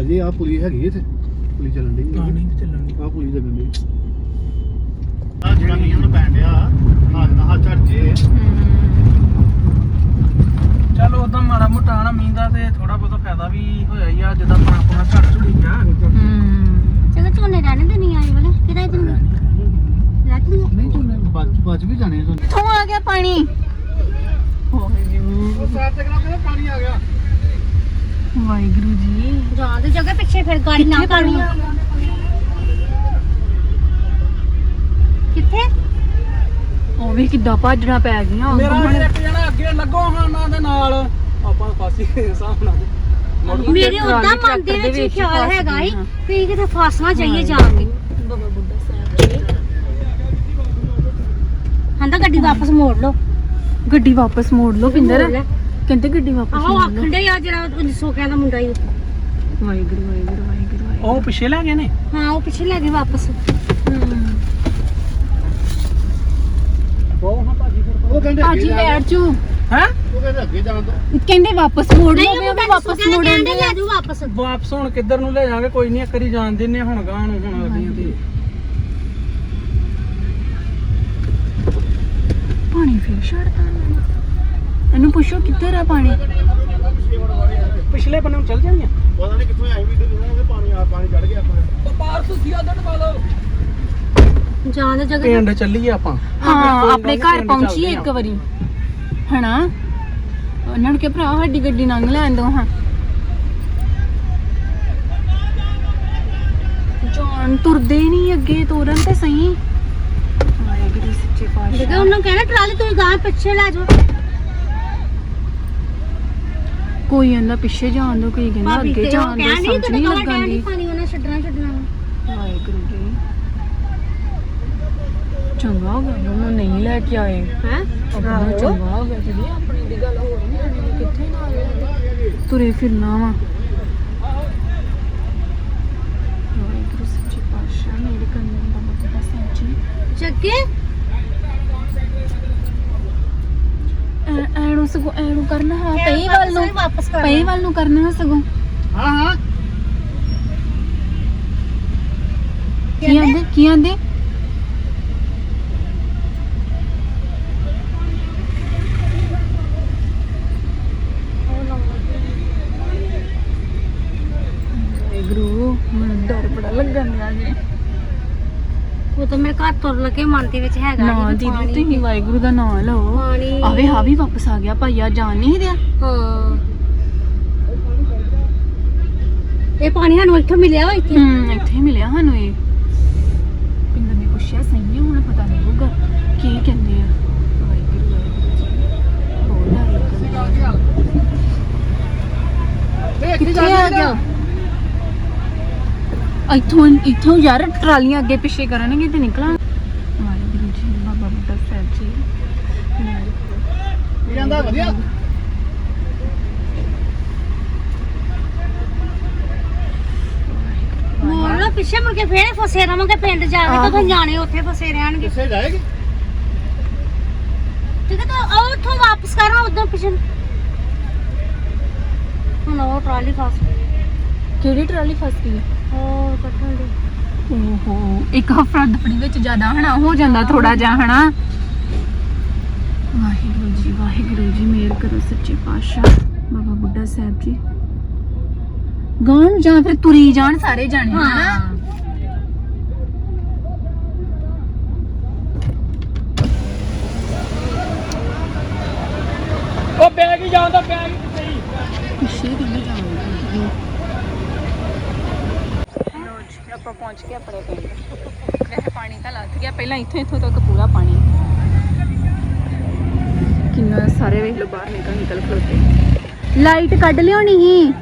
ਅਜੇ ਆ ਪੁਲੀ ਹੈਗੀ ਇੱਥੇ? ਪੁਲੀ ਚੱਲਣ ਦੀ ਨਾ ਨਹੀਂ ਚੱਲਣੀ ਆ ਪੁਲੀ ਲੱਗਣ ਦੀ ਆ ਜਿਹੜਾ ਮੀਂਹ ਹੁਣ ਪੈਣ ਡਿਆ ਹੱਥ ਨਾਲ ਹੱਥ ਝੜ ਜੇ ਚਲੋ ਉਦਾਂ ਮਾੜਾ ਮੋਟਾ ਨਾ ਮੀਂਹ ਦਾ ਤੇ ਥੋੜਾ ਬਹੁਤਾ ਫਾਇਦਾ ਵੀ ਹੋਇਆ ਹੀ ਆ ਜਿੱਦਾਂ ਆਪਣਾ ਆਪਣਾ ਝੜ ਝੁੜੀ ਗਿਆ। ਚਲੋ ਝੋਨੇ ਰਹਿਣੇ ਤੇ ਨਹੀਂ ਆਏ ਵਾਲੇ ਕਿਹੜਾ ਇਧਰ ਲੱਗ ਗਿਆ ਨਹੀਂ ਝੋਨੇ ਬਚ ਬਚ ਵੀ ਜਾਣੇ ਝੋਨੇ ਕਿੱਥੋਂ ਆ ਗਿਆ ਪਾਣੀ। ਪਾਣੀ ਆ ਵਾਹਿਗੁਰੂ ਜੀ। ਜਾਂ ਦੀ ਜਗ੍ਹਾ ਪਿੱਛੇ ਫਿਰ ਗਾੜੀ ਨਾ ਕਰਨੀ। ਕਿੱਥੇ? ਉਹ ਵੀ ਕਿੱਦਾਂ ਭਾਜਣਾ ਪੈ ਗਈਆਂ ਉਹ ਮੇਰਾ ਇੱਕ ਜਣਾ ਅੱਗੇ ਲੱਗੋ ਹਾਂ ਦੇ ਨਾਲ। ਆਪਾਂ ਫਾਸੀ ਦੇ ਹਿਸਾਬ ਨਾਲ। ਕੇ ਮੇਰੇ ਟਰਾਲੀ ਉਦਾਂ ਮਨ ਟਰੈਕਟਰ ਦੇ ਦੇ ਵਿੱਚ ਵਿੱਚ ਖਿਆਲ ਫਸ ਹੈਗਾ ਹੀ ਗਈਆਂ। ਵੀ ਕਿਤੇ ਫਸਣਾ ਚਾਹੀਏ ਜਾ ਕੇ। ਬਾਬਾ ਬੁੱਢਾ ਸਾਹਿਬ ਜੀ ਹੰਦਾ ਗੱਡੀ ਵਾਪਸ ਮੋੜ ਲਓ। ਗੱਡੀ ਵਾਪਸ ਮੋੜ ਲਓ ਪਿੰਦਰ। ਕਹਿੰਦੇ ਗੱਡੀ ਵਾਪਸ ਆਹੋ ਮੋੜ ਲਓ। ਆਖਣ ਦੇ ਆ ਜਿਹੜਾ ਸੋਕਿਆਂ ਦਾ ਮੁੰਡਾ ਹੀ ਵਾਹਿਗੁਰੂ ਵਾਹਿਗੁਰੂ ਵਾਹਿਗੁਰੂ ਵਾਹਿਗੁਰੂ। ਉਹ ਪਿੱਛੇ ਲੈ ਗਏ ਨੇ? ਹਾਂ ਉਹ ਪਿੱਛੇ ਲੈ ਗਏ ਵਾਪਸ। ਉਹ ਹਾਂ ਭਾਜੀ ਫਿਰ ਉਹ ਕਹਿੰਦੇ ਭਾਜੀ ਅੱਗੇ ਜਾ ਬੈਠ ਜੂ ਹੈ? ਉਹ ਕਹਿੰਦੇ ਅੱਗੇ ਜਾਣ ਦੋ। ਕਹਿੰਦੇ ਵਾਪਸ ਮੋੜ ਲਓ ਉਹ ਵੀ ਮੁੰਡਾ ਵਾਪਸ ਮੋੜਨ ਦੇ ਲੈ ਜੂ ਵਾਪਸ। ਵਾਪਸ ਹੁਣ ਕਿੱਧਰ ਨੂੰ ਲੈ ਜਾਾਂਗੇ ਕੋਈ ਨਹੀਂ ਕਰੀ ਜਾਣ ਦਿੰਨੇ ਹੁਣ ਗਾਂ ਨੂੰ ਹੁਣ ਅਗਲੀਆਂ ਦੀ ਪਾਣੀ ਫੇਰ? ਛੱਡਦਾ ਇਹਨਾਂ ਪੁੱਛੋ ਕਿੱਧਰ ਆ ਪਾਣੀ? ਪਿਛਲੇ ਬੰਨੇ ਨੂੰ ਚੱਲ ਜਾਣੀਆਂ ਪਤਾ ਨਹੀਂ ਕਿੱਥੋਂ ਆਈ ਵੀ ਤੇ ਉਹਨੇ ਪਾਣੀ ਆ ਪਾਣੀ ਚੜ ਗਿਆ ਆਪਾਂ ਪਾਰ ਸੁਧੀ ਆਦਣ ਵਾਲੋ ਜਾਣ ਦੀ ਜਗ੍ਹਾ ਪਿੰਡ ਚੱਲੀਏ ਆਪਾਂ। ਹਾਂ ਆਪਣੇ ਘਰ ਪਹੁੰਚੀਏ ਇੱਕ। ਵਾਰੀ। ਹਨਾ? ਉਹਨਾਂ ਨੂੰ ਕਿ ਭਰਾ ਸਾਡੀ ਗੱਡੀ ਲੰਘ ਲੈਣ ਦੋ ਹਾਂ। ਜਾਨ ਤੁਰਦੇ ਨਹੀਂ ਅੱਗੇ ਤੋਰਨ ਤੇ ਸਹੀ। ਸੱਚੇ ਪਾਤਸ਼ਾਹ ਉਹਨੂੰ ਕਹਿਣਾ ਟਰਾਲੀ ਤੁਸੀਂ ਗਾਂ ਪਿੱਛੇ ਲੈ ਜਾਓ ਕੋਈ ਕਹਿੰਦਾ ਪਿੱਛੇ ਜਾਣ ਦੋ ਕੋਈ ਕਹਿੰਦਾ ਭਾਬੀ ਅੱਗੇ ਤੇ ਉਹ ਜਾਣ ਦੋ ਕਹਿਣ ਨਹੀਂ ਸਮਝ ਨਹੀਂ ਕਹਵਾ ਲੱਗਣ ਦੀ ਪਾਣੀ ਉਹਨੇ ਛੱਡਣਾ ਛੱਡਣਾ। ਵਾ। ਵਾਹਿਗੁਰੂ ਜੀ। ਚੰਗਾ ਹੋ ਗਿਆ ਉਹਨੂੰ ਨਹੀਂ ਲੈ ਕੇ ਆਏ। ਹੈ? ਆਪਣਾ ਚੰਗਾ ਹੋ ਗਿਆ ਜਿਹੜੀ ਆਪਣੀ ਦੀ ਗੱਲ ਹੋਰ ਨਹੀਂ ਆਣੀ ਕਿੱਥੇ ਨਾ ਆਏ? ਤੁਰੇ ਫਿਰਨਾ ਵਾ। ਵਾਹਿਗੁਰੂ ਸੱਚੇ ਪਾਤਸ਼ਾਹ ਮੇਰੇ ਕੰਨਾਂ ਦਾ ਮਤਲਬ ਸੱਚੀ। ਚੱਕੇ ਐ ਐਨੂੰ ਸਗੋਂ ਐਨੂੰ ਕਰਨਾ ਹਾਂ ਪਈ ਵੱਲ ਨੂੰ ਵਾਪਸ ਕਰ ਪਈ ਵੱਲ ਨੂੰ ਕਰਨਾ ਹਾਂ ਸਗੋਂ। ਹਾਂ ਹਾਂ। ਕੀ ਆਂਦੇ? ਕੀ ਆਂਦੇ? ਗੁਰੂ ਮੈਨੂੰ ਡਰ ਬੜਾ ਲੱਗਣ ਲੱਗਾ ਜੀ। ਉਹ ਤਾਂ ਮੇਰੇ ਘਰ ਤੁਰ ਲੱਗੇ ਮਨ ਦੇ ਵਿੱਚ ਹੈਗਾ ਨਾ ਸੀ ਵੀ ਦੀਦੀ ਪਾਣੀ- ਤੁਸੀਂ ਵਾਹਿਗੁਰੂ ਦਾ ਨਾਮ ਲਓ। ਪਾਣੀ। ਆਵੇ ਹਾਂ ਵੀ ਵਾਪਸ ਆ ਗਿਆ ਭਾਈਆ ਜਾਣ ਨਹੀਂ ਦਿਆ। ਹਾਂ। ਇਹ ਪਾਣੀ ਸਾਨੂੰ ਇੱਥੋਂ ਮਿਲਿਆ ਵਾ ਇੱਥੇ? ਹੂੰ ਇੱਥੇ ਮਿਲਿਆ ਸਾਨੂੰ ਇਹ। ਪਿੰਦਰ ਨੇ ਪੁੱਛਿਆ ਸਹੀ ਹੈ ਹੁਣ ਪਤਾ ਨਹੀਂ ਹੋਊਗਾ। ਕੀ ਕਹਿੰਦੇ ਆ? ਵਾਹਿਗੁਰੂ ਵਾਹਿਗੁਰੂ ਜੀ। ਬਹੁਤ ਡਰ ਲੱਗਦਾ ਕਿੱਥੇ ਆ ਗਿਆ? ਇੱਥੋਂ ਇੱਥੋਂ ਯਾਰ ਟਰਾਲੀਆਂ ਅੱਗੇ ਪਿੱਛੇ ਕਰਨਗੇ ਤੇ ਨਿਕਲਾਂ। ਵਾਹਿਗੁਰੂ ਜੀ ਬਾਬਾ ਬੁੱਢਾ ਸਾਹਿਬ ਜੀ। ਜਾਂਦਾ ਵਧੀਆ। ਲੋ ਪਿੱਛੇ ਮੁੜ ਕੇ ਫੇਰ ਫਸੇ ਰਵਾਂਗੇ ਪਿੰਡ ਜਾ ਕੇ ਤਾਂ ਜਾਣੇ ਉੱਥੇ ਫਸੇ ਰਹਿਣਗੇ। ਕਿੱਥੇ ਜਾਏਗੀ। ਠੀਕ ਹੈ ਤਾਂ ਉਹ ਉੱਥੋਂ ਵਾਪਸ ਕਰਾਂ ਉਦੋਂ ਪਿੱਛੇ। ਨੂੰ। ਹੁਣ ਉਹ ਟਰਾਲੀ ਫਸ ਕਿਹੜੀ ਟਰਾਲੀ ਫਸ ਗਈ? ਉਹ ਕੱਟਣ ਦੀ ਓਹੋ ਇੱਕ ਹਫਰਾ ਦਫੜੀ ਵਿੱਚ ਜ਼ਿਆਦਾ ਹਨਾ ਹੋ ਜਾਂਦਾ ਥੋੜਾ ਜਿਹਾ ਹਨਾ। ਵਾਹਿਗੁਰੂ ਜੀ ਵਾਹਿਗੁਰੂ ਜੀ ਮਿਹਰ ਕਰੋ ਸੱਚੇ ਪਾਤਸ਼ਾਹ ਬਾਬਾ ਬੁੱਢਾ ਸਾਹਿਬ ਜੀ। ਗਾਣ ਜਾਂ ਫਿਰ ਤੁਰੀ ਜਾਣ ਸਾਰੇ ਜਾਣੇ ਹਨਾ? ਉਹ ਬੈਗ ਹੀ ਜਾਂਦਾ ਬੈਗ ਹੀ ਕਿੱਥੇ ਹੀ ਪਿੱਛੇ ਕਿੰਨੇ ਜਾਣਗੇ ਲੋ ਜੀ ਆਪਾਂ ਪਹੁੰਚ ਗਏ ਆਪਣੇ ਪਿੰਡ। ਵੈਸੇ ਪਾਣੀ ਤਾਂ ਲੱਥ ਗਿਆ ਪਹਿਲਾਂ ਇੱਥੋਂ ਇੱਥੋਂ ਤੱਕ ਪੂਰਾ ਪਾਣੀ। ਕਿੰਨਾ ਸਾਰੇ ਵੇਖ ਲੋ ਬਾਹਰ ਨਿਕਲ ਨਿਕਲ ਖਲੋਤੇ ਲਾਈਟ ਕੱਢ ਲਿਆਉਣੀ ਹੀ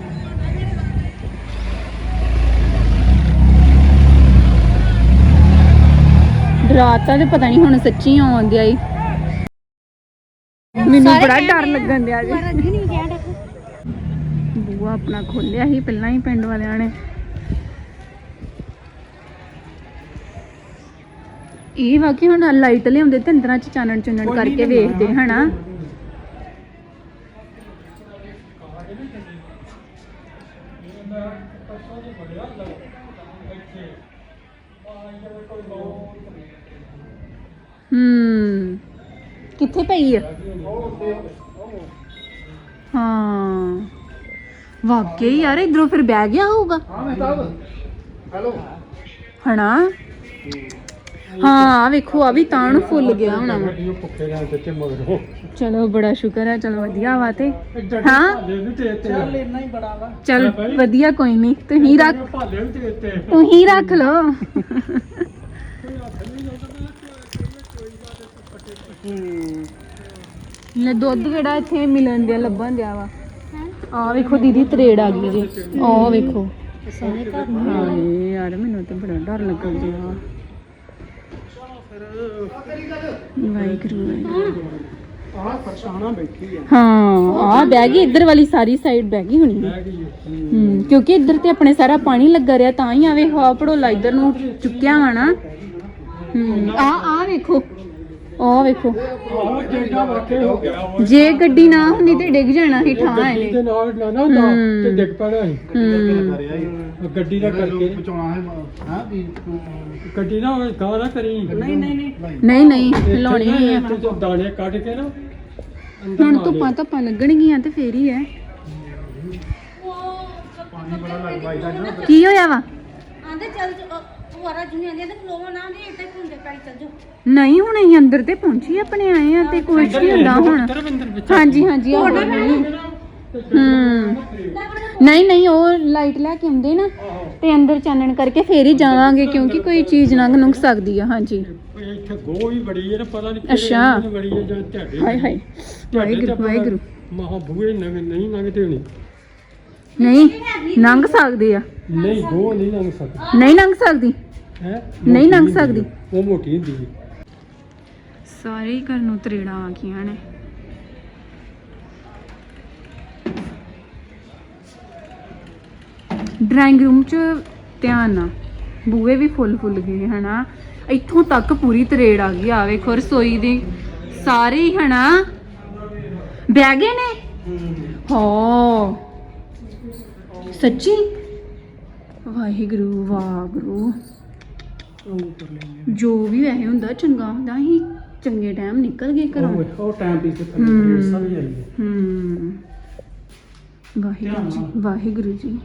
ਡਰਾਤਾ ਤੇ ਪਤਾ ਨਹੀਂ ਹੁਣ ਸੱਚੀ ਆਉਣ ਦਿਆ ਈ। ਮੈਨੂੰ ਬੜਾ ਡਰ ਲੱਗਣ ਦਿਆ ਜੀ। ਬੂਆ ਆਪਣਾ ਖੋਲਿਆ ਸੀ ਪਹਿਲਾਂ ਹੀ ਪਿੰਡ ਵਾਲਿਆਂ ਨੇ। ਇਹ ਵਾ ਕਿ ਹੁਣ ਲਾਈਟ ਲਿਆਉਂਦੇ ਤੇ ਅੰਦਰਾਂ ਚ ਚਾਨਣ ਚੁੰਨਣ ਕਰਕੇ ਵੇਖਦੇ ਹਨਾ? ਹੂੰ। ਕਿੱਥੇ ਪਈ ਆ? ਹਾਂ। ਵਾਕਈ ਯਾਰ ਇਧਰੋਂ ਫਿਰ ਬਹਿ ਗਿਆ ਹੋਊਗਾ। ਹਾਂ ਮਹਿਤਾਬ ਹੈਲੋ। ਹਨਾ? ਹਾਂ ਵੇਖੋ ਆ ਵੀ ਤਾਂ ਨੂੰ ਫੁੱਲ ਗਿਆ ਹੋਣਾ ਵਾ। ਭੁੱਖੇ ਰਹਿਣ ਤੇ ਮਗਰੋਂ ਚਲੋ ਬੜਾ ਸ਼ੁਕਰ ਹੈ ਚਲੋ ਵਧੀਆ ਵਾ ਤੇ। ਹਾਂ? ਚੱਲ ਇੰਨਾ ਹੀ ਬੜਾ ਵਾ। ਚਲ ਵਧੀਆ ਕੋਈ ਨਹੀਂ ਤੁਸੀਂ ਰੱਖ ਭਾਲੇ ਵੀ ਤੇ ਤੇ ਤੁਸੀਂ ਰੱਖ ਲਓ। ਲੈ ਦੁੱਧ ਕਿਹੜਾ ਇੱਥੇ ਮਿਲਣ ਦਿਆ ਲੱਭਣ ਦਿਆ ਵਾ? ਆ ਵੇਖੋ ਦੀਦੀ ਤਰੇੜ ਆ ਗਈ ਜੀ। ਆ ਵੇਖੋ। ਸੋਹਣੇ ਘਰ ਹਾਏ ਯਾਰ ਮੈਨੂੰ ਤਾਂ ਬੜਾ ਡਰ ਲੱਗਣ ਦਿਆ ਵਾਹਿਗੁਰੂ ਵਾਹਿਗੁਰੂ। ਆਹ ਪਰਛਾਣਾ ਬੈਠੀ ਆ। ਹਾਂ ਆ ਬਹਿ ਗਈ ਇੱਧਰ ਵਾਲੀ ਸਾਰੀ ਸਾਈਡ ਬਹਿ ਗਈ ਹੋਣੀ। ਹੀ ਹੂੰ ਕਿਉਂਕਿ ਇੱਧਰ ਤੇ ਆਪਣੇ ਸਾਰਾ ਪਾਣੀ ਲੱਗਾ ਰਿਹਾ ਤਾਂ ਹੀ ਆਵੇ ਹਵਾ ਪੜੋਲਾ ਇੱਧਰ ਨੂੰ ਚੁੱਕਿਆ ਵਾ ਨਾ ਹੂੰ ਆ ਆ ਵੇਖੋ। ਆ ਵੇਖੋ। ਆਹ ਟੇਡਾ ਵਾਕੇ ਹੋ ਗਿਆ। ਵਾ ਜੇ ਗੱਡੀ ਨਾ ਹੁੰਦੀ ਤੇ ਡਿੱਗ ਜਾਣਾ ਸੀ ਠਾਂ ਗੱਡੀ ਦੇ ਇਹਨੇ ਨਾਲ ਨਾ ਨਾ ਹੁੰਦਾ ਹੂੰ। ਤੇ ਡਿੱਗ ਪੈਣਾ ਸੀ। ਹੂੰ। ਉਹ ਗੱਡੀ ਦਾ ਕਰਕੇ। ਬਚਾਉਣਾ ਹੈ ਹਾਂ ਵੀ ਗੱਡੀ ਨਾ ਗਾਂ ਨਾ ਕਰੀ। ਨਹੀਂ ਨਹੀਂ ਨਹੀਂ। ਨਹੀਂ। ਨਹੀਂ ਹਿਲਾਉਣੀ ਨਹੀਂ ਆ। ਦਾਣੇ ਕੱਢ ਕੇ ਨਾ ਹੁਣ ਧੁੱਪਾਂ ਧੁੱਪਾਂ ਲੱਗਣਗੀਆਂ ਤੇ ਫੇਰ ਹੀ ਪਾਣੀ ਬੜਾ ਨਾ। ਕੀ ਹੋਇਆ ਵਾ? ਆਂਦੇ ਚੱਲ ਦੁਆਰਾ ਜੁਨੀ ਆਂਦੇ ਤੇ ਫਲੋਵਾ ਨਾ ਆਂਦੇ ਇੱਥੇ ਘੁੰਮਦੇ ਪੈਈ ਚੱਲ ਜਾਓ। ਨਹੀਂ ਹੁਣ ਅਸੀਂ ਅੰਦਰ ਤੇ ਪਹੁੰਚੀ ਆਪਣੇ ਆਏ ਆ ਤੇ ਕੁਛ ਨਹੀਂ ਹੁੰਦਾ ਹੁਣ? ਹਾਂਜੀ ਹਾਂਜੀ ਆਹੋ ਨਹੀਂ। ਹੂੰ। ਨਹੀਂ ਨਹੀਂ ਉਹ ਲਾਈਟ ਲੈ ਕੇ ਆਉਂਦੇ ਨਾ ਤੇ ਅੰਦਰ ਚਾਨਣ ਕਰਕੇ ਫੇਰ ਹੀ ਜਾਵਾਂਗੇ ਕਿਉਂਕਿ ਕੋਈ ਚੀਜ਼ ਲੰਘ ਨੁੰਘ ਸਕਦੀ ਆ ਹਾਂਜੀ। ਇੱਥੇ ਗੋ ਵੀ ਬੜੀ ਹੈ ਨਾ ਪਤਾ ਨਹੀਂ ਅੱਛਾ। ਬੜੀ ਹੈ ਜਾਂ ਢਾਡੇ ਹਾਏ ਹਾਏ। ਵਾਹਿਗੁਰੂ ਵਾਹਿਗੁਰੂ। ਮਹਾ ਬੂਏ ਨੰਗ ਨਹੀਂ ਲੰਘਦੇ ਹੋਣੀ। ਨਹੀਂ ਲੰਘ ਸਕਦੇ ਆ। ਨਹੀਂ ਦੋ ਨਹੀਂ ਲੰਘ ਸਕਦੀ। ਨਹੀਂ ਲੰਘ ਸਕਦੀ। ਹੈ? ਨਹੀਂ ਲੰਘ ਸਕਦੀ। ਉਹ ਮੋਟੀ ਹੁੰਦੀ ਹੈ ਸਾਰੇ ਘਰ ਨੂੰ ਤਰੇੜਾਂ ਆ ਗਈਆਂ ਨੇ। ਡਰਾਇੰਗ ਰੂਮ 'ਚ ਧਿਆਨ ਨਾਲ ਬੂਹੇ ਵੀ ਫੁੱਲ ਫੁੱਲ ਗਏ ਹਨਾ? ਇੱਥੋਂ ਤੱਕ ਪੂਰੀ ਤਰੇੜ ਆ ਗਈ ਆ। ਵੇਖੋ ਰਸੋਈ ਦੀ ਸਾਰੇ ਹੀ ਹਨਾ? ਬਹਿ ਗਏ ਨੇ? ਹੋ। ਸੱਚੀ? ਵਾਹਿਗੁਰੂ ਵਾਹਿਗੁਰੂ। ਜੋ ਵੀ ਵੈਸੇ ਹੁੰਦਾ ਚੰਗਾ ਹੁੰਦਾ ਹੀ ਚੰਗੇ ਟਾਈਮ ਨਿਕਲ ਗਏ ਘਰੋਂ। ਉਹ ਉਹ ਟਾਈਮ ਪੀਸ ਤੇ ਹੂੰ। ਸਭ ਹੀ ਆਈ ਹੈ। ਹੂੰ। ਵਾਹਿਗੁਰੂ ਜੀ ਵਾਹਿਗੁਰੂ ਜੀ।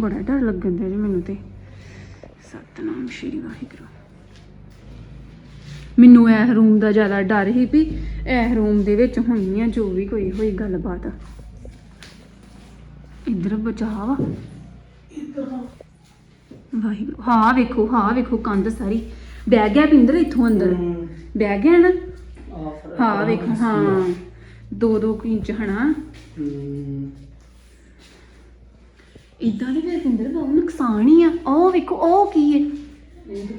ਬੜਾ ਡਰ ਲੱਗਣ ਦਿਆ ਜੀ ਮੈਨੂੰ ਤੇ। ਸਤਨਾਮ ਸ਼੍ਰੀ ਵਾਹਿਗੁਰੂ। ਮੈਨੂੰ ਇਹ ਰੂਮ ਦਾ ਜ਼ਿਆਦਾ ਡਰ ਹੀ ਵੀ ਇਹ ਰੂਮ ਦੇ ਵਿੱਚ ਹੋਣੀ ਆ ਜੋ ਵੀ ਕੋਈ ਹੋਈ ਗੱਲਬਾਤ। ਇੱਧਰ ਬਚਾਵਾ ਵਾਹਿਗੁਰੂ ਹਾਂ ਵੇਖੋ ਹਾਂ ਵੇਖੋ ਕੰਧ ਸਾਰੀ ਬਹਿ ਗਿਆ ਪਿੰਦਰ ਇੱਥੋਂ ਅੰਦਰ। ਬਹਿ ਗਿਆ ਨਾ? ਹਾਂ ਵੇਖੋ ਹਾਂ। ਦੋ ਦੋ ਇੰਚ ਹਨਾ? ਇਦਾਂ ਦੇ ਫਿਰ ਪਿੰਦਰ ਬਹੁਤ ਨੁਕਸਾਨ ਹੀ ਆ। ਉਹ ਵੇਖੋ ਉਹ ਕੀ ਹੈ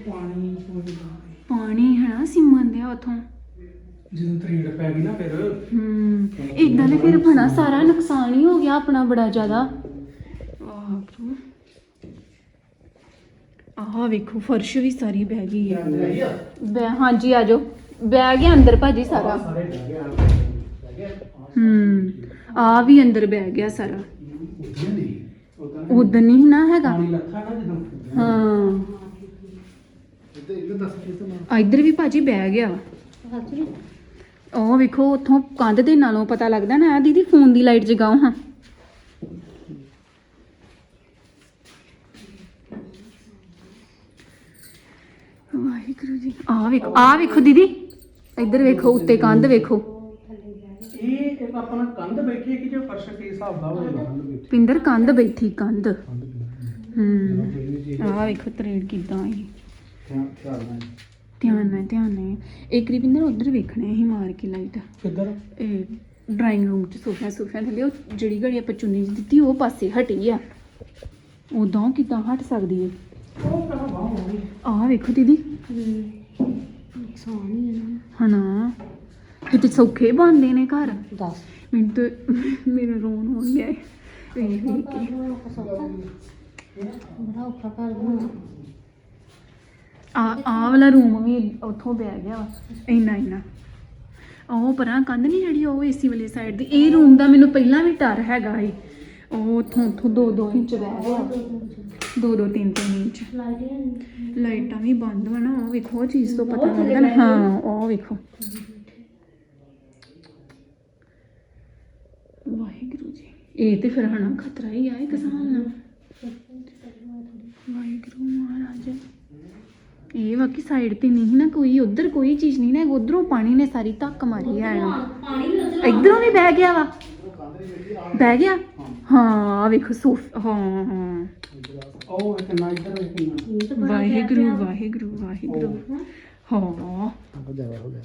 ਪਾਣੀ ਪਾਣੀ ਹਨਾ ਸਿਮਨ ਦੇ ਉਥੋਂ ਜਦੋਂ ਤਰੇੜ ਪੈ ਗਈ ਨਾ ਫਿਰ। ਹੂੰ। ਇਦਾਂ ਦੇ ਫਿਰ ਬਣਾ ਸਾਰਾ ਨੁਕਸਾਨ ਹੀ ਹੋ ਗਿਆ ਆਪਣਾ ਬੜਾ ਜ਼ਿਆਦਾ। ਵਾਹਿਗੁਰੂ। ਆਹ ਵੇਖੋ ਫਰਸ਼ ਵੀ ਸਾਰੀ ਬਹਿ ਗਈ ਹੈ ਬੈ ਹਾਂਜੀ ਆ ਜਾਓ। ਬਹਿ ਗਿਆ ਅੰਦਰ ਭਾਜੀ ਸਾਰਾ। ਹੂੰ ਆ ਵੀ ਅੰਦਰ ਬਹਿ ਗਿਆ ਸਾਰਾ। ਉਦੋਂ ਨਹੀਂ ਉਦੋਂ ਉਦੋਂ ਨਹੀਂ ਨਾ ਹੈਗਾ? ਹਾਂ। ਇੱਧਰ ਆ ਵੀ ਭਾਜੀ ਬਹਿ ਗਿਆ। ਉਹ ਵੇਖੋ ਉੱਥੋਂ ਕੰਧ ਦੇ ਨਾਲੋਂ ਪਤਾ ਲੱਗਦਾ ਨਾ ਆਹ ਦੀਦੀ ਫੋਨ ਦੀ ਲਾਈਟ ਜਗਾਓ ਹਾਂ। ਵਾਹਿਗੁਰੂ ਜੀ ਆਹ ਵੇਖੋ ਆਹ ਵੇਖੋ ਦੀਦੀ ਇੱਧਰ ਵੇਖੋ ਉੱਤੇ ਕੰਧ ਵੇਖੋ। ਇਹ ਇੱਕ ਆਪਣਾ ਕੰਧ ਬੈਠੀ ਹੈ ਕਿ ਜੋ ਫਰਸ਼ ਕੇ ਹਿਸਾਬ ਦਾ ਹੋਏਗਾ? ਪਿੰਦਰ ਕੰਧ ਬੈਠੀ ਕੰਧ। ਹੂੰ। ਆਹ ਵੇਖੋ ਤਰੇੜ ਕਿਦਾਂ ਆਈ। ਧਿਆਨ ਨਾਲ। ਧਿਆਨ ਨਾਲ ਇੱਕ ਰੀ ਪਿੰਦਰ ਉਧਰ ਵੇਖਣਾ ਹੀ ਮਾਰ ਕੇ ਲਾਈਟ। ਕਿੱਧਰ? ਇਹ ਡਰਾਇੰਗ ਰੂਮ ਚ ਸੋਫਾ ਸੋਫਾ ਥੱਲੇ ਉਹ ਜਿਹੜੀ ਘੜੀ ਆਪਾਂ ਚੁੰਨੀ ਜਿਹੀ ਦਿੱਤੀ ਉਹ ਪਾਸੇ ਹਟੀ ਆ। ਉਦੋਂ ਕਿਦਾਂ ਹਟ ਸਕਦੀ ਹੈ? ਆਹ ਵੇਖੋ ਦੀਦੀ। ਨੁਕਸਾਨ ਹੀ ਹੈ ਹਨਾ। ਕਿਤੇ ਸੌਖੇ ਬਣਦੇ ਨੇ ਘਰ। ਦੱਸ। ਮੈਨੂੰ ਤੇ ਮੇਰਾ ਰੋਣ ਹੋ ਗਿਆ ਹੈ ਵੇਖ ਵੇਖ। ਕੇ ਬੜਾ ਔਖਾ ਘਰ ਬਣਾਉਣਾ। ਆ ਆ ਵਾਲਾ ਰੂਮ ਵੀ ਉੱਥੋਂ ਬਹਿ ਗਿਆ ਵਾ। ਇੰਨਾ ਇੰਨਾ। ਉਹ ਪਰਾਂ ਕੰਧ ਨਹੀਂ ਜਿਹੜੀ ਉਹ ਏਸੀ ਵਾਲੀ ਸਾਈਡ ਦੀ। ਇਹ ਰੂਮ ਦਾ ਮੈਨੂੰ ਪਹਿਲਾਂ ਵੀ ਡਰ ਹੈਗਾ ਸੀ ਉਹ ਉੱਥੋਂ ਉੱਥੋਂ 2-2 ਇੰਚ ਬਹਿ ਗਿਆ। 2-2 3-3 ਇੰਚ। ਲਾਈਟਾਂ ਵੀ ਬੰਦ ਵਾ ਨਾ ਉਹ ਵੇਖੋ ਉਹ ਚੀਜ਼ ਤੋਂ ਪਤਾ ਲੱਗਦਾ ਨਾ। ਹਾਂ ਉਹ ਵੇਖੋ। ਵਾਹਿਗੁਰੂ ਜੀ। ਇਹ ਤੇ ਫਿਰ ਹਣਾ ਖਤਰਾ ਹੀ ਆ ਇੱਕ ਹਿਸਾਬ ਨਾਲ। ਵਾਹਿਗੁਰੂ ਮਹਾਰਾਜ। ਇਹ ਵਾਕੀ ਸਾਈਡ ਤੇ ਨਹੀਂ ਨਾ ਕੋਈ ਉਧਰ ਕੋਈ ਚੀਜ਼ ਨਹੀਂ ਨਾ ਉਧਰੋਂ ਪਾਣੀ ਨੇ ਸਾਰੀ ਧੱਕ ਮਾਰੀ ਆ ਇਹਨੂੰ। ਇਧਰੋਂ ਵੀ ਬਹਿ ਗਿਆ ਵਾ। ਬਹਿ ਗਿਆ? ਹਾਂ ਆਹ ਵੇਖੋ ਸੋਫ ਹਾਂ ਹਾਂ। ਉਹ ਕਿੰਨਾ ਇੱਧਰ ਵੇਖ ਕਿੰਨਾ ਵਾਹਿਗੁਰੂ ਵਾਹਿਗੁਰੂ ਵਾਹਿਗੁਰੂ। ਹਾਂ। ਬਹੁਤ ਜ਼ਿਆਦਾ ਹੋ ਗਿਆ।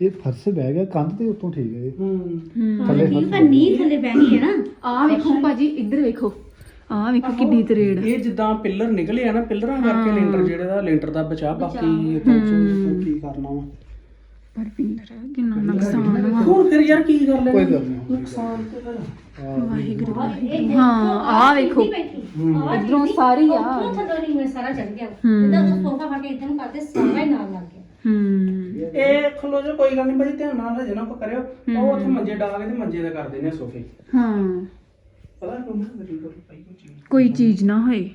ਇਹ ਫਰਸ਼ ਬਹਿ ਗਿਆ ਕੰਧ ਤੇ ਉੱਤੋਂ ਠੀਕ ਹੈ। ਇਹ। ਹੂੰ। ਹੂੰ ਥੱਲੇ ਠੀਕ ਫਰਸ਼ ਪਰ ਨੀਂਹ ਥੱਲੇ ਬਹਿ ਗਈ ਹੈ ਨਾ। ਆ ਵੇਖੋ ਭਾਜੀ ਇੱਧਰ ਵੇਖੋ। ਆ ਵੇਖੋ ਕਿੱਡੀ ਤਰੇੜ। ਇਹ ਜਿੱਦਾਂ ਪਿੱਲਰ ਨਿਕਲੇ ਆ ਨਾ ਪਿੱਲਰਾਂ ਕਰਕੇ। ਲੈਂਟਰ ਜਿਹੜੇ ਦਾ ਲੈਂਟਰ ਦਾ ਬਚਾ ਬਾਕੀ ਇਹ ਤਾਂ ਕੀ ਕਰਨਾ ਵਾ। ਪਰ ਪਿੰਦਰ ਕਿੰਨਾ ਨੁਕਸਾਨ ਵਾ। ਹੋਰ ਫਿਰ ਯਾਰ ਕੀ ਕਰ ਲੈਣਾ? ਕੋਈ ਗੱਲ ਨਹੀਂ। ਨੁਕਸਾਨ ਤੇ ਫਿਰ। ਵਾਹਿਗੁਰੂ। ਵਾਹਿਗੁਰੂ ਹਾਂ ਆ ਵੇਖੋ। ਇਧਰੋਂ ਸਾਰੀ ਆ। ਉੱਥੋਂ ਥੱਲੋਂ ਨਹੀਂ ਮੈਂ ਸਾਰਾ ਚੜ ਗਿਆ। ਹੂੰ। ਜਿੱਦਾਂ ਉਹ ਸੋਫਾ ਫੜ ਕੇ ਇਦਾਂ ਨੂੰ ਕਰਦੇ ਸਾਰਾ ਹੀ ਨਾਲ ਲੱਗ ਗਿਆ। ਹੂੰ। ਇਹ ਖਲੋ ਜੋ ਕੋਈ ਗੱਲ ਨਹੀਂ ਭਾਜੀ ਧਿਆਨ ਨਾਲ ਹਜੇ ਨਾ ਆਪਾਂ ਕਰਿਓ। ਉਹ ਉੱਥੇ ਮੰਜੇ ਡਾ ਕੇ ਤੇ ਮੰਜੇ ਦਾ ਕਰ ਦਿੰਦੇ ਆ ਸੋਫੇ। ਹਾਂ। ਪਤਾ ਕੋਈ ਨਾ ਮੇਰੀ ਕੋਲ ਪਈ ਕੋਈ ਚੀਜ਼। ਕੋਈ ਚੀਜ਼ ਨਾ ਹੋਏ।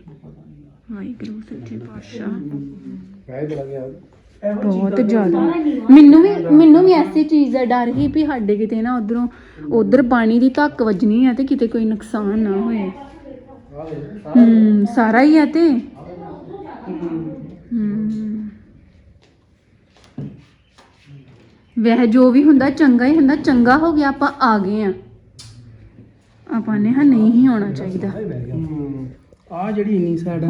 ਵਾਹਿਗੁਰੂ ਸੱਚੇ ਪਾਤਸ਼ਾਹ। ਗਿਆ। ਬਹੁਤ ਜ਼ਿਆਦਾ। ਮੈਨੂੰ ਵੀ ਮੈਨੂੰ ਵੀ ਐਸੀ ਚੀਜ਼ ਦਾ ਡਰ ਹੀ ਵੀ ਸਾਡੇ ਕਿਤੇ ਨਾ ਉਧਰੋਂ ਉਧਰ ਪਾਣੀ ਦੀ ਧੱਕ ਵੱਜਣੀ ਆ ਤੇ ਕਿਤੇ ਕੋਈ ਨੁਕਸਾਨ ਨਾ ਹੋਏ। ਹੂੰ ਸਾਰਾ ਹੀ ਆ ਤੇ। ਹੂੰ। ਵੈਸੇ ਜੋ ਵੀ ਹੁੰਦਾ ਚੰਗਾ ਹੀ ਹੁੰਦਾ ਚੰਗਾ ਹੋ ਗਿਆ ਆਪਾਂ ਆ ਗਏ ਆ। ਆਪਾਂ ਨੇ ਹਾਂ ਨਹੀਂ ਹੀ ਹੋਣਾ ਚਾਹੀਦਾ। ਆ ਜਿਹੜੀ ਇੰਨੀ ਸਾਈਡ ਹੈ।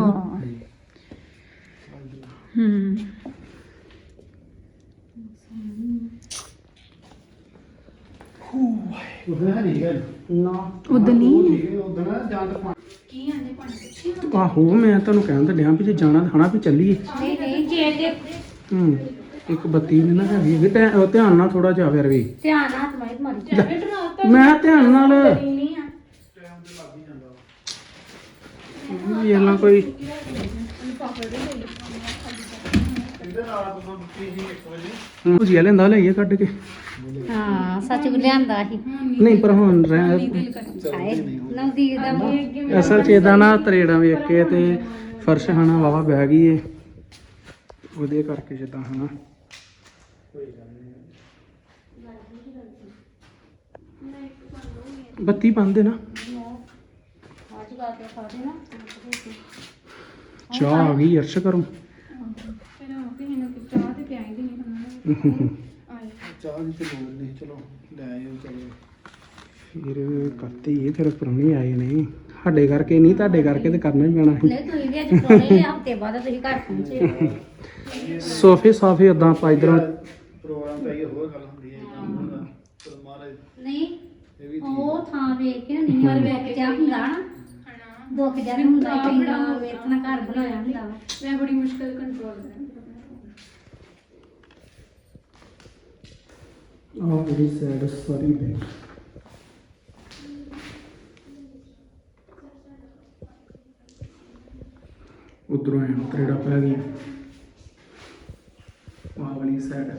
ਹਾਂ ਹੂੰ ਹੈ ਨਹੀਂ ਗੱਲ ਨਾ ਉਦੋਂ ਨਹੀਂ ਨਾ ਜਾਂ ਤਾਂ ਪਾਣੀ ਆਹੋ ਮੈਂ ਤੁਹਾਨੂੰ ਕਹਿਣ ਤਾਂ ਡਿਆ ਵੀ ਜੇ ਜਾਣਾ ਹਨਾ ਵੀ ਚੱਲੀਏ। ਨਹੀਂ ਨਹੀਂ ਜੇ ਤੇ ਹੂੰ ਇੱਕ ਬੱਤੀ ਨਹੀਂ ਨਾ ਹੈਗੀ ਹੈਗੀ, ਧਿਆਨ ਨਾਲ ਥੋੜਾ ਜਿਹਾ ਫਿਰ ਵੀ। ਧਿਆਨ ਨਾਲ ਮਾਰੀ ਮਾਰੀ ਮੈਂ ਧਿਆਨ ਨਾਲ ਇਹ ਨਾ ਕੋਈ ਭੁਜੀਆ ਲੈਂਦਾ ਲਈਏ ਕੱਢ ਕੇ। ਹਾਂ ਸੱਚ ਲਿਆਂਦਾ ਸੀ। ਨਹੀਂ ਪਰ ਹੁਣ ਰਹਿ ਹਾਏ ਨਵਦੀਪ ਦਾ ਮੂੰਹ ਅਸਲ ਚ ਇਹਦਾ ਨਾ ਤਰੇੜਾ ਵੇਖ ਕੇ ਤੇ ਫਰਸ਼ ਹਨਾ ਵਾਵਾ ਬਹਿ ਗਈ ਏ। ਉਹਦੇ ਕਰਕੇ ਜਿੱਦਾਂ ਹਨਾ। ਬੱਤੀ ਬੰਦ ਹੈ ਅੱਜ ਤੇ ਨਾ। ਚਾਹ ਆ ਗਈ ਅਰਸ਼ ਕਰੋ। ਚਾਹ ਦੀ ਤੇ ਲੋੜ ਨਹੀਂ ਚਲੋ ਲੈ ਆਇਓ ਚਲੋ। ਫਿਰ ਕਰਤੇ ਹੀ ਫਿਰ ਪਰਮੀ ਆਏ ਨੇ। ਸਾਡੇ ਕਰਕੇ ਨਹੀਂ ਤੁਹਾਡੇ ਕਰਕੇ ਤੇ ਕਰਨਾ ਹੀ ਪੈਣਾ ਸੀ। ਲੈ ਤੁਸੀਂ ਵੀ ਅੱਜ ਪੁਰਾਣੇ ਹਫ਼ਤੇ ਬਾਅਦ ਤੁਸੀਂ ਘਰ ਪਹੁੰਚੇ। ਸੋਫੇ ਸਾਫੇ ਉਦਾਂ ਆਪਾਂ ਇਧਰੋਂ ਪ੍ਰੋਗਰਾਮ ਤਾਂ ਇਹ ਹੋਰ ਗੱਲ ਹੁੰਦੀ ਹੈ ਕੰਮ ਹੁੰਦਾ ਚਲੋ ਮਹਾਰਾਜ। ਨਹੀਂ ਇਹ ਵੀ ਉਹ ਥਾਂ ਵੇਖ ਕੇ ਨਹੀਂ ਵਾਰ ਵੇਖ ਕੇ ਹੁੰਦਾ ਨਾ। ਦੁੱਖ ਹੁੰਦਾ ਵੇਖਣਾ ਘਰ ਬਣਾਇਆ ਹੁੰਦਾ। ਵਾ ਮੈਂ ਬੜੀ ਮੁਸ਼ਕਲ ਕੰਟਰੋਲ ਕਰਾਂ ਆ ਵੈਰੀ ਸੈਡ ਸੌਰੀ ਬੈਕ ਉਧਰੋਂ ਐਂ ਤਰੇੜਾ ਪੈ ਗਿਆ ਆ ਵਾਲੀ ਸਾਈਡ